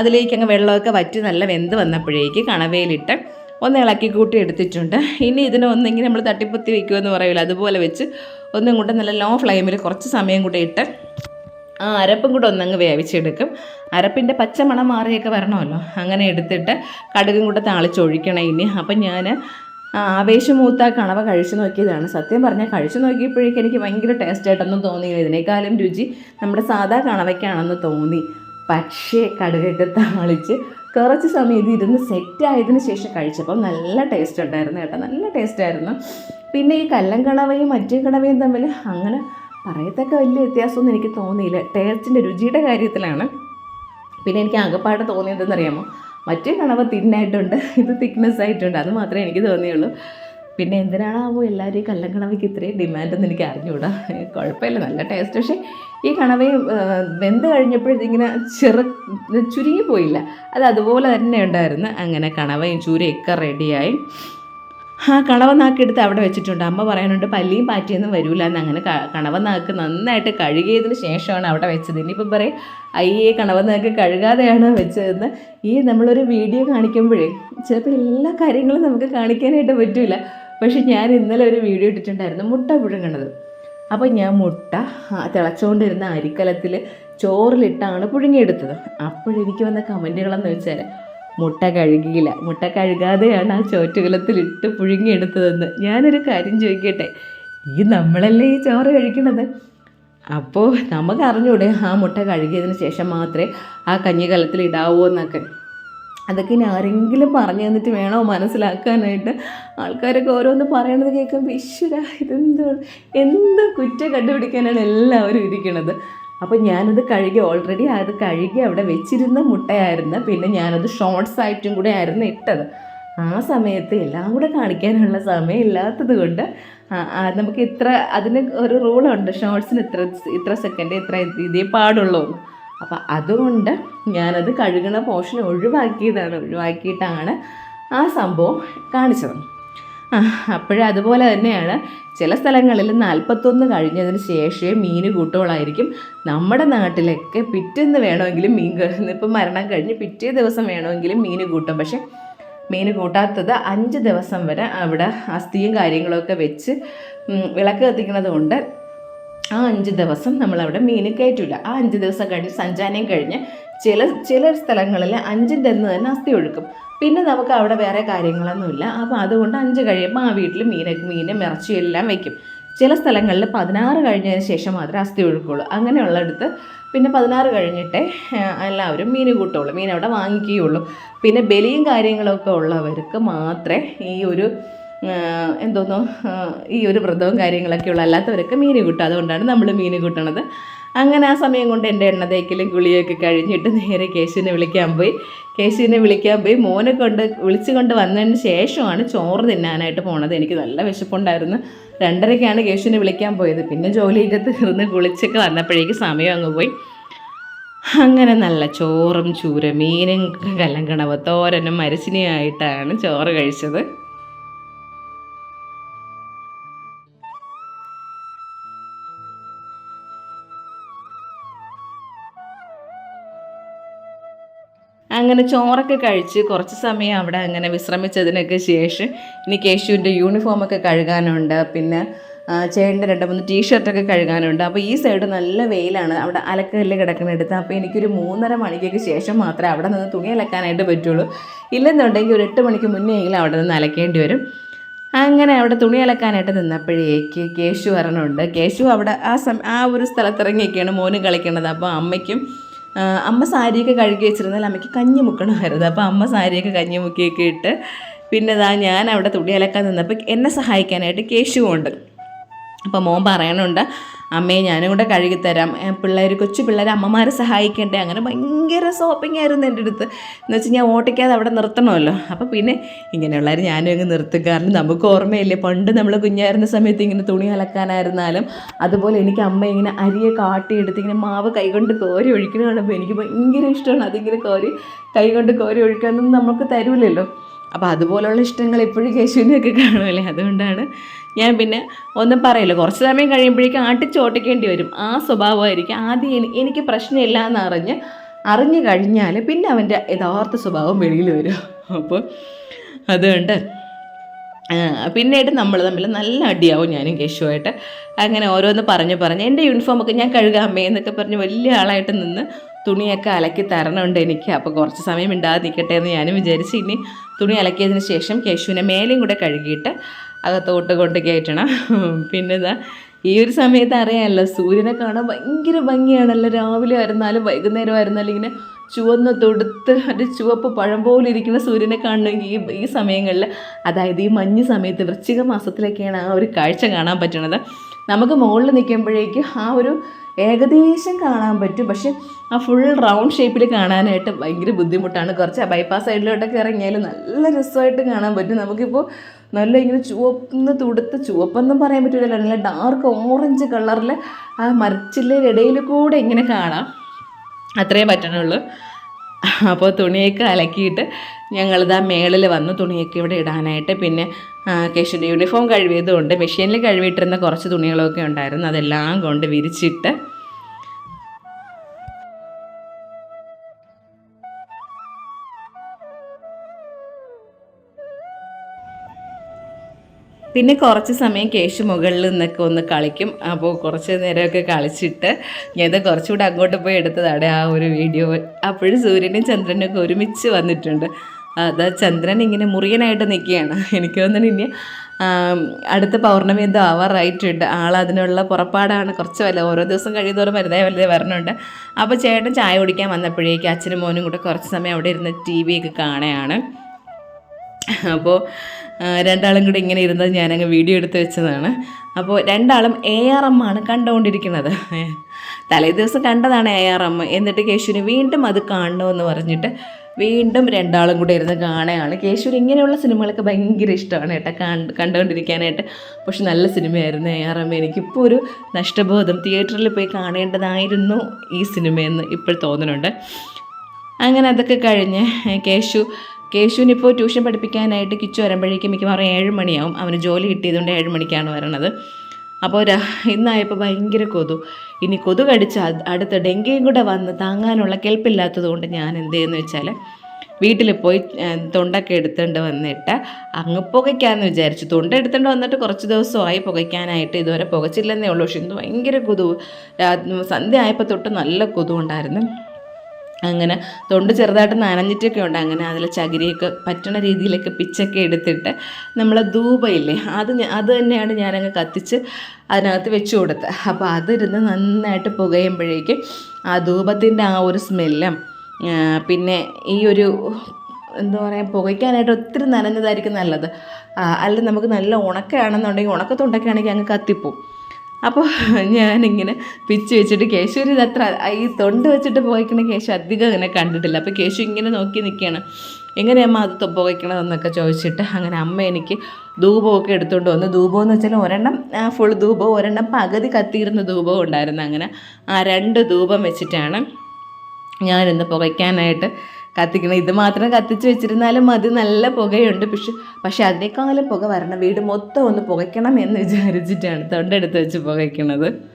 അതിലേക്ക് അങ്ങ് വെള്ളമൊക്കെ വറ്റി നല്ല വെന്ത് വന്നപ്പോഴേക്ക് കണവയിലിട്ട് ഒന്ന് ഇളക്കി കൂട്ടി എടുത്തിട്ടുണ്ട്. ഇനി ഇതിനെ ഒന്നെങ്കിൽ നമ്മൾ തട്ടിപ്പൊത്തി വെക്കുമെന്ന് പറയില്ല അതുപോലെ വെച്ച് ഒന്നും കൂടെ നല്ല ലോ ഫ്ലെയിമിൽ കുറച്ച് സമയം കൂടെ ഇട്ട് ആ അരപ്പും കൂടെ ഒന്നങ്ങ് വേവിച്ചെടുക്കും. അരപ്പിന്റെ പച്ചമണം മാറിയൊക്കെ വരണമല്ലോ. അങ്ങനെ എടുത്തിട്ട് കടുകും കൂടെ താളിച്ചൊഴിക്കണം ഇനി. അപ്പം ഞാൻ ആവേശമൂത്ത കണവ കഴിച്ചു നോക്കിയതാണ്. സത്യം പറഞ്ഞാൽ കഴിച്ചു നോക്കിയപ്പോഴേക്കും എനിക്ക് ഭയങ്കര ടേസ്റ്റായിട്ടൊന്നും തോന്നിയില്ല. ഇതിനേക്കാളും രുചി നമ്മുടെ സാധാ കണവയ്ക്കാണെന്ന് തോന്നി. പക്ഷേ കടുകൊക്കെ താളിച്ച് കുറച്ച് സമയം ഇത് ഇരുന്ന് സെറ്റ് ആയതിനു ശേഷം കഴിച്ചപ്പോൾ നല്ല ടേസ്റ്റ് ഉണ്ടായിരുന്നു കേട്ടോ. നല്ല ടേസ്റ്റായിരുന്നു പിന്നെ ഈ കല്ലൻ കണവയും മറ്റേ കണവയും തമ്മിൽ അങ്ങനെ പറയത്തക്ക വലിയ വ്യത്യാസമൊന്നും എനിക്ക് തോന്നിയില്ല. ടേസ്റ്റിന്റെ രുചിയുടെ കാര്യത്തിലാണ്. പിന്നെ എനിക്ക് ആകെപ്പാട് തോന്നിയതെന്നറിയാമോ? മറ്റേ കണവ തിന്നായിട്ടുണ്ട്. ഇത് തിക്നെസ് ആയിട്ടുണ്ട്. അത് മാത്രമേ എനിക്ക് തോന്നിയുള്ളൂ. പിന്നെ എന്തിനാണാവോ എല്ലാവരും കല്ലൻ കണവയ്ക്ക് ഇത്രയും ഡിമാൻഡെന്ന് എനിക്ക് അറിഞ്ഞുകൂടാ? കുഴപ്പമില്ല. നല്ല ടേസ്റ്റ് പക്ഷേ ഈ കണവയും വെന്ത് കഴിഞ്ഞപ്പോഴിങ്ങനെ ചെറു ചുരുങ്ങി പോയില്ല അത് അതുപോലെ തന്നെ ഉണ്ടായിരുന്നു. അങ്ങനെ കണവയും ചൂരയൊക്കെ റെഡിയായി ആ കണവ നാക്കെടുത്ത് അവിടെ വെച്ചിട്ടുണ്ട്. അമ്മ പറയാനുണ്ട് പല്ലിയും പാറ്റിയൊന്നും വരൂല എന്ന് അങ്ങനെ കണവനാക്ക് കണവ നാക്ക് നന്നായിട്ട് കഴുകിയതിന് ശേഷമാണ് അവിടെ വെച്ചത്. ഇനിയിപ്പം പറയും അയ്യേ കണവ നാക്ക് കഴുകാതെയാണ് വെച്ചതെന്ന്. ഈ നമ്മളൊരു വീഡിയോ കാണിക്കുമ്പോഴേ ചിലപ്പോൾ എല്ലാ കാര്യങ്ങളും നമുക്ക് കാണിക്കാനായിട്ട് പറ്റില്ല പക്ഷെ ഞാൻ ഇന്നലെ ഒരു വീഡിയോ ഇട്ടിട്ടുണ്ടായിരുന്നു മുട്ട പുഴുങ്ങണത്. അപ്പോൾ ഞാൻ മുട്ട തിളച്ചുകൊണ്ടിരുന്ന അരിക്കലത്തിൽ ചോറിലിട്ടാണ് പുഴുങ്ങിയെടുത്തത്. അപ്പോഴെനിക്ക് വന്ന കമന്റുകളെന്ന് വെച്ചാൽ മുട്ട കഴുകിയില്ല. മുട്ട കഴുകാതെയാണ് ആ ചോറ്റുകലത്തിലിട്ട് പുഴുങ്ങിയെടുത്തതെന്ന്. ഞാനൊരു കാര്യം ചോദിക്കട്ടെ? ഈ നമ്മളല്ലേ ഈ ചോറ് കഴിക്കണത്? അപ്പോൾ നമുക്ക് അറിഞ്ഞൂടെ ആ മുട്ട കഴുകിയതിന് ശേഷം മാത്രമേ ആ കഞ്ഞികലത്തിൽ ഇടാവൂ എന്നൊക്കെ. അതൊക്കെ ഇനി ആരെങ്കിലും പറഞ്ഞു തന്നിട്ട് വേണോ മനസ്സിലാക്കാനായിട്ട്? ആൾക്കാരൊക്കെ ഓരോന്ന് പറയണത് കേൾക്കുമ്പോൾ ഈശ്വര ഇതെന്ത്? എന്ത് കുറ്റം കണ്ടുപിടിക്കാനാണ് എല്ലാവരും ഇരിക്കണത്? അപ്പോൾ ഞാനത് കഴുകി ഓൾറെഡി അത് കഴുകി അവിടെ വെച്ചിരുന്ന മുട്ടയായിരുന്നു. പിന്നെ ഞാനത് ഷോർട്സ് ആയിട്ടും കൂടെ ആയിരുന്നു ഇട്ടത്. ആ സമയത്ത് എല്ലാം കൂടെ കാണിക്കാനുള്ള സമയം ഇല്ലാത്തത് കൊണ്ട് നമുക്ക് ഇത്ര അതിന് ഒരു റൂളുണ്ട് ഷോർട്സിന് ഇത്ര ഇത്ര സെക്കൻഡ് ഇത്ര ഇതേ പാടുള്ളൂ. അപ്പോൾ അതുകൊണ്ട് ഞാനത് കഴുകുന്ന പോർഷൻ ഒഴിവാക്കിയതാണ്. ഒഴിവാക്കിയിട്ടാണ് ആ സംഭവം കാണിച്ചത്. അതുപോലെ തന്നെയാണ്. ചില സ്ഥലങ്ങളിൽ നാൽപ്പത്തൊന്ന് കഴിഞ്ഞതിന് ശേഷമേ മീൻ കൂട്ടുകളായിരിക്കും നമ്മുടെ നാട്ടിലൊക്കെ പിറ്റേന്ന് വേണമെങ്കിലും മീൻ ഇപ്പം മരണം കഴിഞ്ഞ് പിറ്റേ ദിവസം വേണമെങ്കിലും മീൻ കൂട്ടും. പക്ഷേ മീൻ കൂട്ടാത്തത് അഞ്ച് ദിവസം വരെ അവിടെ അസ്ഥിയും കാര്യങ്ങളൊക്കെ വെച്ച് വിളക്ക് കത്തിക്കുന്നത് കൊണ്ട് ആ അഞ്ച് ദിവസം നമ്മളവിടെ മീൻ കയറ്റില്ല ആ അഞ്ച് ദിവസം കഴിഞ്ഞ് സഞ്ചാനം കഴിഞ്ഞ് ചില ചില സ്ഥലങ്ങളിൽ അഞ്ചിന്റെ തന്നെ അസ്ഥി ഒഴുക്കും. പിന്നെ നമുക്ക് അവിടെ വേറെ കാര്യങ്ങളൊന്നുമില്ല. അപ്പോൾ അതുകൊണ്ട് അഞ്ച് കഴിയുമ്പോൾ ആ വീട്ടിൽ മീൻ മീനും ഇറച്ചിയും എല്ലാം വയ്ക്കും ചില സ്ഥലങ്ങളിൽ പതിനാറ് കഴിഞ്ഞതിന് ശേഷം മാത്രമേ അസ്ഥി ഒഴുക്കുള്ളൂ. അങ്ങനെയുള്ളിടത്ത് പിന്നെ പതിനാറ് കഴിഞ്ഞിട്ടേ എല്ലാവരും മീൻ കൂട്ടുള്ളൂ. മീൻ അവിടെ വാങ്ങിക്കുകയുള്ളൂ. പിന്നെ ബലിയും കാര്യങ്ങളൊക്കെ ഉള്ളവർക്ക് മാത്രമേ ഈ ഒരു എന്തോന്നോ ഈ ഒരു വ്രതവും കാര്യങ്ങളൊക്കെ ഉള്ള. അല്ലാത്തവരൊക്കെ മീൻ കൂട്ടും. അതുകൊണ്ടാണ് നമ്മൾ മീൻ കൂട്ടണത്. അങ്ങനെ ആ സമയം കൊണ്ട് എന്റെ എണ്ണ തേക്കലും കുളിയൊക്കെ കഴിഞ്ഞിട്ട് നേരെ കേശുവിനെ വിളിക്കാൻ പോയി. കേശുവിനെ വിളിക്കാൻ പോയി. മോനെ കൊണ്ട് വിളിച്ചു കൊണ്ട് വന്നതിന് ശേഷമാണ് ചോറ് തിന്നാനായിട്ട് പോണത്. എനിക്ക് നല്ല വിശപ്പുണ്ടായിരുന്നു. രണ്ടരയ്ക്കാണ് കേശുവിനെ വിളിക്കാൻ പോയത്. പിന്നെ ജോലിയൊക്കെ തീർന്ന് കുളിച്ചൊക്കെ വന്നപ്പോഴേക്ക് സമയം അങ്ങ് പോയി. അങ്ങനെ നല്ല ചോറും ചൂരമീനും കല്ലങ്കണവ തോരനും മരച്ചിനിയായിട്ടാണ് ചോറ് കഴിച്ചത്. അങ്ങനെ ചോറൊക്കെ കഴിച്ച് കുറച്ച് സമയം അവിടെ അങ്ങനെ വിശ്രമിച്ചതിനൊക്കെ ശേഷം ഇനി കേശുവിന്റെ യൂണിഫോമൊക്കെ കഴുകാനുണ്ട്. പിന്നെ ചേട്ടന്റെ രണ്ട് മൂന്ന് ടീഷർട്ടൊക്കെ കഴുകാനുണ്ട്. അപ്പോൾ ഈ സൈഡ് നല്ല വെയിലാണ്. അവിടെ അലക്കല്ല് കിടക്കുന്നിടത്ത് അപ്പോൾ എനിക്കൊരു മൂന്നര മണിക്കൊക്കെ ശേഷം മാത്രമേ അവിടെ നിന്ന് തുണി അലക്കാനായിട്ട് പറ്റുള്ളൂ. ഇല്ലെന്നുണ്ടെങ്കിൽ ഒരു എട്ട് മണിക്ക് മുന്നേ എങ്കിലും അവിടെ നിന്ന് അലക്കേണ്ടി വരും. അങ്ങനെ അവിടെ തുണി അലക്കാനായിട്ട് നിന്നപ്പോഴേക്ക് കേശു വരണുണ്ട്. കേശു അവിടെ ആ സമയം ആ ഒരു സ്ഥലത്തിറങ്ങിയൊക്കെയാണ് മോനും കളിക്കുന്നത്. അപ്പോൾ അമ്മയ്ക്കും അമ്മ സാരിയൊക്കെ കഴുകി വെച്ചിരുന്നാൽ അമ്മയ്ക്ക് കഞ്ഞി മുക്കണമായിരുന്നു. അപ്പോൾ അമ്മ സാരിയൊക്കെ കഞ്ഞി മുക്കിയൊക്കെ ഇട്ട് പിന്നെ ഞാൻ അവിടെ തുണി അലക്കാൻ നിന്നപ്പോൾ എന്നെ സഹായിക്കാനായിട്ട് കേശുവുണ്ട്. അപ്പോൾ മോൻ പറയണുണ്ട് അമ്മയെ ഞാനും കൂടെ കഴുകിത്തരാം. പിള്ളേർ കൊച്ചു പിള്ളേർ അമ്മമാരെ സഹായിക്കണ്ടേ? അങ്ങനെ ഭയങ്കര സോപ്പിംഗ് ആയിരുന്നു എന്റെ അടുത്ത്. എന്ന് വെച്ചാൽ ഞാൻ ഓട്ടിക്കാതെ അവിടെ നിർത്തണമല്ലോ. അപ്പോൾ പിന്നെ ഇങ്ങനെയുള്ളവർ ഞാനും അങ്ങ് നിർത്തും. കാരണം നമുക്ക് ഓർമ്മയില്ലേ പണ്ട് നമ്മൾ കുഞ്ഞായിരുന്ന സമയത്ത് ഇങ്ങനെ തുണി അലക്കാനായിരുന്നാലും അതുപോലെ എനിക്ക് അമ്മ ഇങ്ങനെ അരിയെ കാട്ടിയെടുത്ത് ഇങ്ങനെ മാവ് കൈകൊണ്ട് കോരി ഒഴിക്കണ കാണുമ്പോൾ എനിക്ക് ഭയങ്കര ഇഷ്ടമാണ് അതിങ്ങനെ കോരി കൈകൊണ്ട് കോരി ഒഴിക്കാനൊന്നും നമുക്ക് തരൂലല്ലോ. അപ്പോൾ അതുപോലുള്ള ഇഷ്ടങ്ങൾ എപ്പോഴും കേശുവിനെയൊക്കെ കാണുമല്ലേ അതുകൊണ്ടാണ് ഞാൻ പിന്നെ ഒന്നും പറയില്ല. കുറച്ച് സമയം കഴിയുമ്പോഴേക്കും ആട്ടിച്ചോട്ടിക്കേണ്ടി വരും. ആ സ്വഭാവമായിരിക്കും. ആദ്യം എനിക്ക് പ്രശ്നമില്ല എന്ന് അറിഞ്ഞ് കഴിഞ്ഞാൽ പിന്നെ അവന്റെ യഥാർത്ഥ സ്വഭാവം വെളിയിൽ വരും. അപ്പോൾ അതുകൊണ്ട് പിന്നീട് നമ്മൾ തമ്മിൽ നല്ല അടിയാവും ഞാനും കേശുവായിട്ട്. അങ്ങനെ ഓരോന്ന് പറഞ്ഞു പറഞ്ഞ് എന്റെ യൂണിഫോമൊക്കെ ഞാൻ കഴുകാൻ അമ്മേ എന്നൊക്കെ പറഞ്ഞ് വലിയ ആളായിട്ട് നിന്ന് തുണിയൊക്കെ അലക്കി തരണമുണ്ട് എനിക്ക്. അപ്പോൾ കുറച്ച് സമയം ഇണ്ടാതെ നിൽക്കട്ടെ എന്ന് ഞാനും വിചാരിച്ച് ഇനി തുണി അലക്കിയതിന് ശേഷം കേശുവിനെ മേലെയും കൂടെ കഴുകിയിട്ട് അകത്തോട്ട് കൊണ്ട് കയറ്റണം പിന്നെ ഇതാ ഈ ഒരു സമയത്ത് അറിയാമല്ലോ സൂര്യനെ കാണാൻ ഭയങ്കര ഭംഗിയാണല്ലോ. രാവിലെ ആയിരുന്നാലും വൈകുന്നേരം ആയിരുന്നാലും ഇങ്ങനെ ചുവന്ന തൊടുത്ത് ഒരു ചുവപ്പ് പഴം പോലെ ഇരിക്കുന്ന സൂര്യനെ കാണണമെങ്കിൽ ഈ ഈ സമയങ്ങളിൽ അതായത് ഈ മഞ്ഞ് സമയത്ത് വൃശ്ചിക മാസത്തിലൊക്കെയാണ് ആ ഒരു കാഴ്ച കാണാൻ പറ്റുന്നത് നമുക്ക് മുകളിൽ നിൽക്കുമ്പോഴേക്ക് ആ ഒരു ഏകദേശം കാണാൻ പറ്റും. പക്ഷെ ആ ഫുൾ റൗണ്ട് ഷേപ്പിൽ കാണാനായിട്ട് ഭയങ്കര ബുദ്ധിമുട്ടാണ്. കുറച്ച് ബൈപ്പാസ് സൈഡിലോട്ടൊക്കെ ഇറങ്ങിയാൽ നല്ല രസമായിട്ട് കാണാൻ പറ്റും. നമുക്കിപ്പോൾ നല്ല ഇങ്ങനെ ചുവന്ന് തുടുത്ത് ചുവപ്പെന്നും പറയാൻ പറ്റില്ല നല്ല ഡാർക്ക് ഓറഞ്ച് കളറിൽ ആ മരച്ചില്ലയുടെ ഇടയിൽ കൂടെ ഇങ്ങനെ കാണാം. അത്രേ പറ്റണുള്ളൂ. അപ്പോൾ തുണിയൊക്കെ അലക്കിയിട്ട് ഞങ്ങളിതാ മേളിൽ വന്ന് തുണിയൊക്കെ ഇവിടെ ഇടാനായിട്ട്. പിന്നെ കേശുവിന്റെ യൂണിഫോം കഴുകിയതുകൊണ്ട് മെഷീനിൽ കഴുകിയിട്ടിരുന്ന കുറച്ച് തുണികളൊക്കെ ഉണ്ടായിരുന്നു. അതെല്ലാം കൊണ്ട് വിരിച്ചിട്ട് പിന്നെ കുറച്ച് സമയം കേശു മുകളിൽ നിന്നൊക്കെ ഒന്ന് കളിക്കും. അപ്പോൾ കുറച്ച് നേരമൊക്കെ കളിച്ചിട്ട് ഞാൻ കുറച്ചുകൂടെ അങ്ങോട്ട് പോയി എടുത്തതാണ് ആ ഒരു വീഡിയോ. അപ്പോഴും സൂര്യനും ചന്ദ്രനും ഒക്കെ ഒരുമിച്ച് വന്നിട്ടുണ്ട്. അതാ ചന്ദ്രൻ ഇങ്ങനെ മുറിയനായിട്ട് നിൽക്കുകയാണ്. എനിക്ക് തോന്നുന്നു ഇനി അടുത്ത പൗർണമി എന്തോ ആവാറായിട്ടുണ്ട്. ആൾ അതിനുള്ള പുറപ്പാടാണ്. കുറച്ച് വല്ല ഓരോ ദിവസം കഴിയുന്നതോറും വലുതേ വലുതേ വരണുണ്ട്. അപ്പോൾ ചേട്ടൻ ചായ കുടിക്കാൻ വന്നപ്പോഴേക്കും അച്ഛനും മോനും കൂടെ കുറച്ച് സമയം അവിടെ ഇരുന്ന് ടി വി ഒക്കെ കാണുകയാണ്. അപ്പോൾ രണ്ടാളും കൂടി ഇങ്ങനെ ഇരുന്നത് ഞാനങ്ങ് വീഡിയോ എടുത്ത് വെച്ചതാണ്. അപ്പോൾ രണ്ടാളും എ ആർ എം ആണ് കണ്ടുകൊണ്ടിരിക്കുന്നത് തലേ ദിവസം കണ്ടതാണ് എ ആർ എം എന്നിട്ട് കേശുവിന് വീണ്ടും അത് കാണണമെന്ന് പറഞ്ഞിട്ട് വീണ്ടും രണ്ടാളും കൂടെ ഇരുന്ന് കാണുകയാണ്. കേശുവിന് ഇങ്ങനെയുള്ള സിനിമകളൊക്കെ ഭയങ്കര ഇഷ്ടമാണ് കേട്ടോ കണ്ട് കണ്ടുകൊണ്ടിരിക്കാനായിട്ട് പക്ഷെ നല്ല സിനിമയായിരുന്നു എ ആർ എം എനിക്കിപ്പോൾ ഒരു നഷ്ടബോധം തിയേറ്ററിൽ പോയി കാണേണ്ടതായിരുന്നു ഈ സിനിമയെന്ന് ഇപ്പോൾ തോന്നുന്നുണ്ട്. അങ്ങനെ അതൊക്കെ കഴിഞ്ഞ് കേശു കേശുവിനിപ്പോൾ ട്യൂഷൻ പഠിപ്പിക്കാനായിട്ട് കിച്ചു വരുമ്പോഴേക്കും മിക്കവാറും ഏഴ് മണിയാവും. അവന് ജോലി കിട്ടിയതുകൊണ്ട് ഏഴ് മണിക്കാണ് വരണത്. അപ്പോൾ ഇന്നായപ്പോൾ ഭയങ്കര കൊതു. ഇനി കൊതു കടിച്ച അടുത്ത ഡെങ്കിയും കൂടെ വന്ന് താങ്ങാനുള്ള കെൽപ്പില്ലാത്തത് കൊണ്ട് ഞാൻ എന്ത് ചെയ്യുന്നു വെച്ചാൽ വീട്ടിൽ പോയി തൊണ്ടൊക്കെ എടുത്തുകൊണ്ട് വന്നിട്ട് അങ്ങ് പുകയ്ക്കാമെന്ന് വിചാരിച്ചു. തൊണ്ട എടുത്തുകൊണ്ട് വന്നിട്ട് കുറച്ച് ദിവസമായി പുകയ്ക്കാനായിട്ട് ഇതുവരെ പുകച്ചില്ലെന്നേ ഉള്ളൂ. പക്ഷെ ഇന്ന് ഭയങ്കര കൊതു. സന്ധ്യ ആയപ്പോൾ തൊട്ട് നല്ല കൊതു ഉണ്ടായിരുന്നു അങ്ങനെ തൊണ്ട് ചെറുതായിട്ട് നനഞ്ഞിട്ടൊക്കെ ഉണ്ട് അങ്ങനെ അതിൽ ചകിരിയൊക്കെ പറ്റണ രീതിയിലൊക്കെ പിച്ചൊക്കെ എടുത്തിട്ട് നമ്മൾ ധൂപയില്ലേ അത് അത് തന്നെയാണ് ഞാനങ്ങ് കത്തിച്ച് അതിനകത്ത് വെച്ച് കൊടുത്തത്. അപ്പോൾ അതിരുന്ന് നന്നായിട്ട് പുകയുമ്പോഴേക്കും ആ ധൂപത്തിന്റെ ആ ഒരു സ്മെല്ലും പിന്നെ ഈ ഒരു എന്താ പറയുക പുകയ്ക്കാനായിട്ട് ഒത്തിരി നനഞ്ഞതായിരിക്കും നല്ലത്. അല്ല നമുക്ക് നല്ല ഉണക്കയാണെന്നുണ്ടെങ്കിൽ ഉണക്കത്തുണ്ടൊക്കെ ആണെങ്കിൽ അങ്ങ് കത്തിപ്പോവും. അപ്പോൾ ഞാനിങ്ങനെ പിച്ച് വെച്ചിട്ട് കേശു ഇത് അത്ര ഈ തൊണ്ട് വെച്ചിട്ട് പോയിക്കണ കേശു അധികം അങ്ങനെ കണ്ടിട്ടില്ല. അപ്പോൾ കേശു ഇങ്ങനെ നോക്കി നിൽക്കുകയാണ് എങ്ങനെയമ്മ അത് പുകയ്ക്കണതെന്നൊക്കെ ചോദിച്ചിട്ട് അങ്ങനെ അമ്മ എനിക്ക് ധൂപമൊക്കെ എടുത്തുകൊണ്ട് വന്നു. ധൂപം എന്ന് വെച്ചാൽ ഒരെണ്ണം ഫുൾ ധൂപം ഒരെണ്ണം പകുതി കത്തിയിരുന്ന ധൂപവും ഉണ്ടായിരുന്നു. അങ്ങനെ ആ രണ്ട് ധൂപം വെച്ചിട്ടാണ് ഞാനിന്ന് പുകയ്ക്കാനായിട്ട് കത്തിക്കണം. ഇത് മാത്രം കത്തിച്ച് വെച്ചിരുന്നാലും മതി നല്ല പുകയുണ്ട്. പക്ഷെ പക്ഷെ അതിനേക്കാളും പുക വരണം. വീട് മൊത്തം ഒന്ന് പുകയ്ക്കണം എന്ന് വിചാരിച്ചിട്ടാണ് തൊണ്ടെടുത്ത് വെച്ച് പുകയ്ക്കണത്.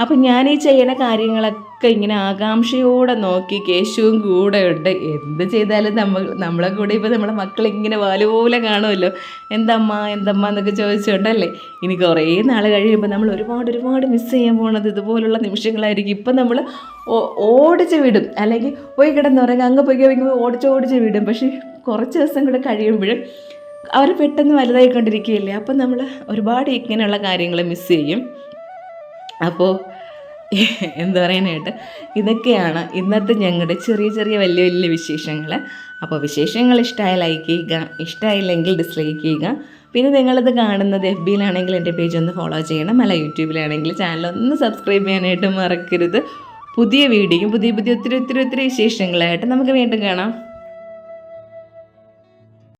അപ്പം ഞാൻ ഈ ചെയ്യുന്ന കാര്യങ്ങളൊക്കെ ഇങ്ങനെ ആകാംക്ഷയോടെ നോക്കി കേശുവും കൂടെ ഉണ്ട്. എന്ത് ചെയ്താലും നമ്മൾ നമ്മളെ കൂടെ ഇപ്പോൾ നമ്മളെ മക്കൾ ഇങ്ങനെ വാലുപോലെ കാണുമല്ലോ. എന്തമ്മ എന്തമ്മ എന്നൊക്കെ ചോദിച്ചുകൊണ്ടല്ലേ ഇനി കുറേ നാൾ കഴിയുമ്പോൾ നമ്മൾ ഒരുപാട് ഒരുപാട് മിസ് ചെയ്യാൻ പോണത് ഇതുപോലുള്ള നിമിഷങ്ങളായിരിക്കും. ഇപ്പം നമ്മൾ ഓടിച്ച് വിടും. അല്ലെങ്കിൽ പോയി കിടന്നുറങ്ങുക അങ്ങ് പോയി കഴിയുമ്പോൾ ഓടിച്ച് ഓടിച്ച് വിടും. പക്ഷേ കുറച്ച് ദിവസം കൂടെ കഴിയുമ്പോഴും അവർ പെട്ടെന്ന് വലുതായിക്കൊണ്ടിരിക്കുകയല്ലേ. അപ്പം നമ്മൾ ഒരുപാട് ഇങ്ങനെയുള്ള കാര്യങ്ങൾ മിസ് ചെയ്യും. അപ്പോൾ എന്താ പറയാനായിട്ട്? ഇതൊക്കെയാണ് ഇന്നത്തെ ഞങ്ങളുടെ ചെറിയ ചെറിയ വലിയ വലിയ വിശേഷങ്ങൾ അപ്പോൾ വിശേഷങ്ങൾ ഇഷ്ടമായ ലൈക്ക് ചെയ്യുക ഇഷ്ടമായില്ലെങ്കിൽ ഡിസ്ലൈക്ക് ചെയ്യുക. പിന്നെ നിങ്ങളിത് കാണുന്നത് എഫ് ബിയിലാണെങ്കിൽ എന്റെ പേജ് ഒന്ന് ഫോളോ ചെയ്യണം. അല്ല യൂട്യൂബിലാണെങ്കിൽ ചാനൽ ഒന്ന് സബ്സ്ക്രൈബ് ചെയ്യാനായിട്ട് മറക്കരുത്. പുതിയ വീഡിയോയും പുതിയ പുതിയ ഒത്തിരി ഒത്തിരി ഒത്തിരി വിശേഷങ്ങളായിട്ട് നമുക്ക് വീണ്ടും കാണാം.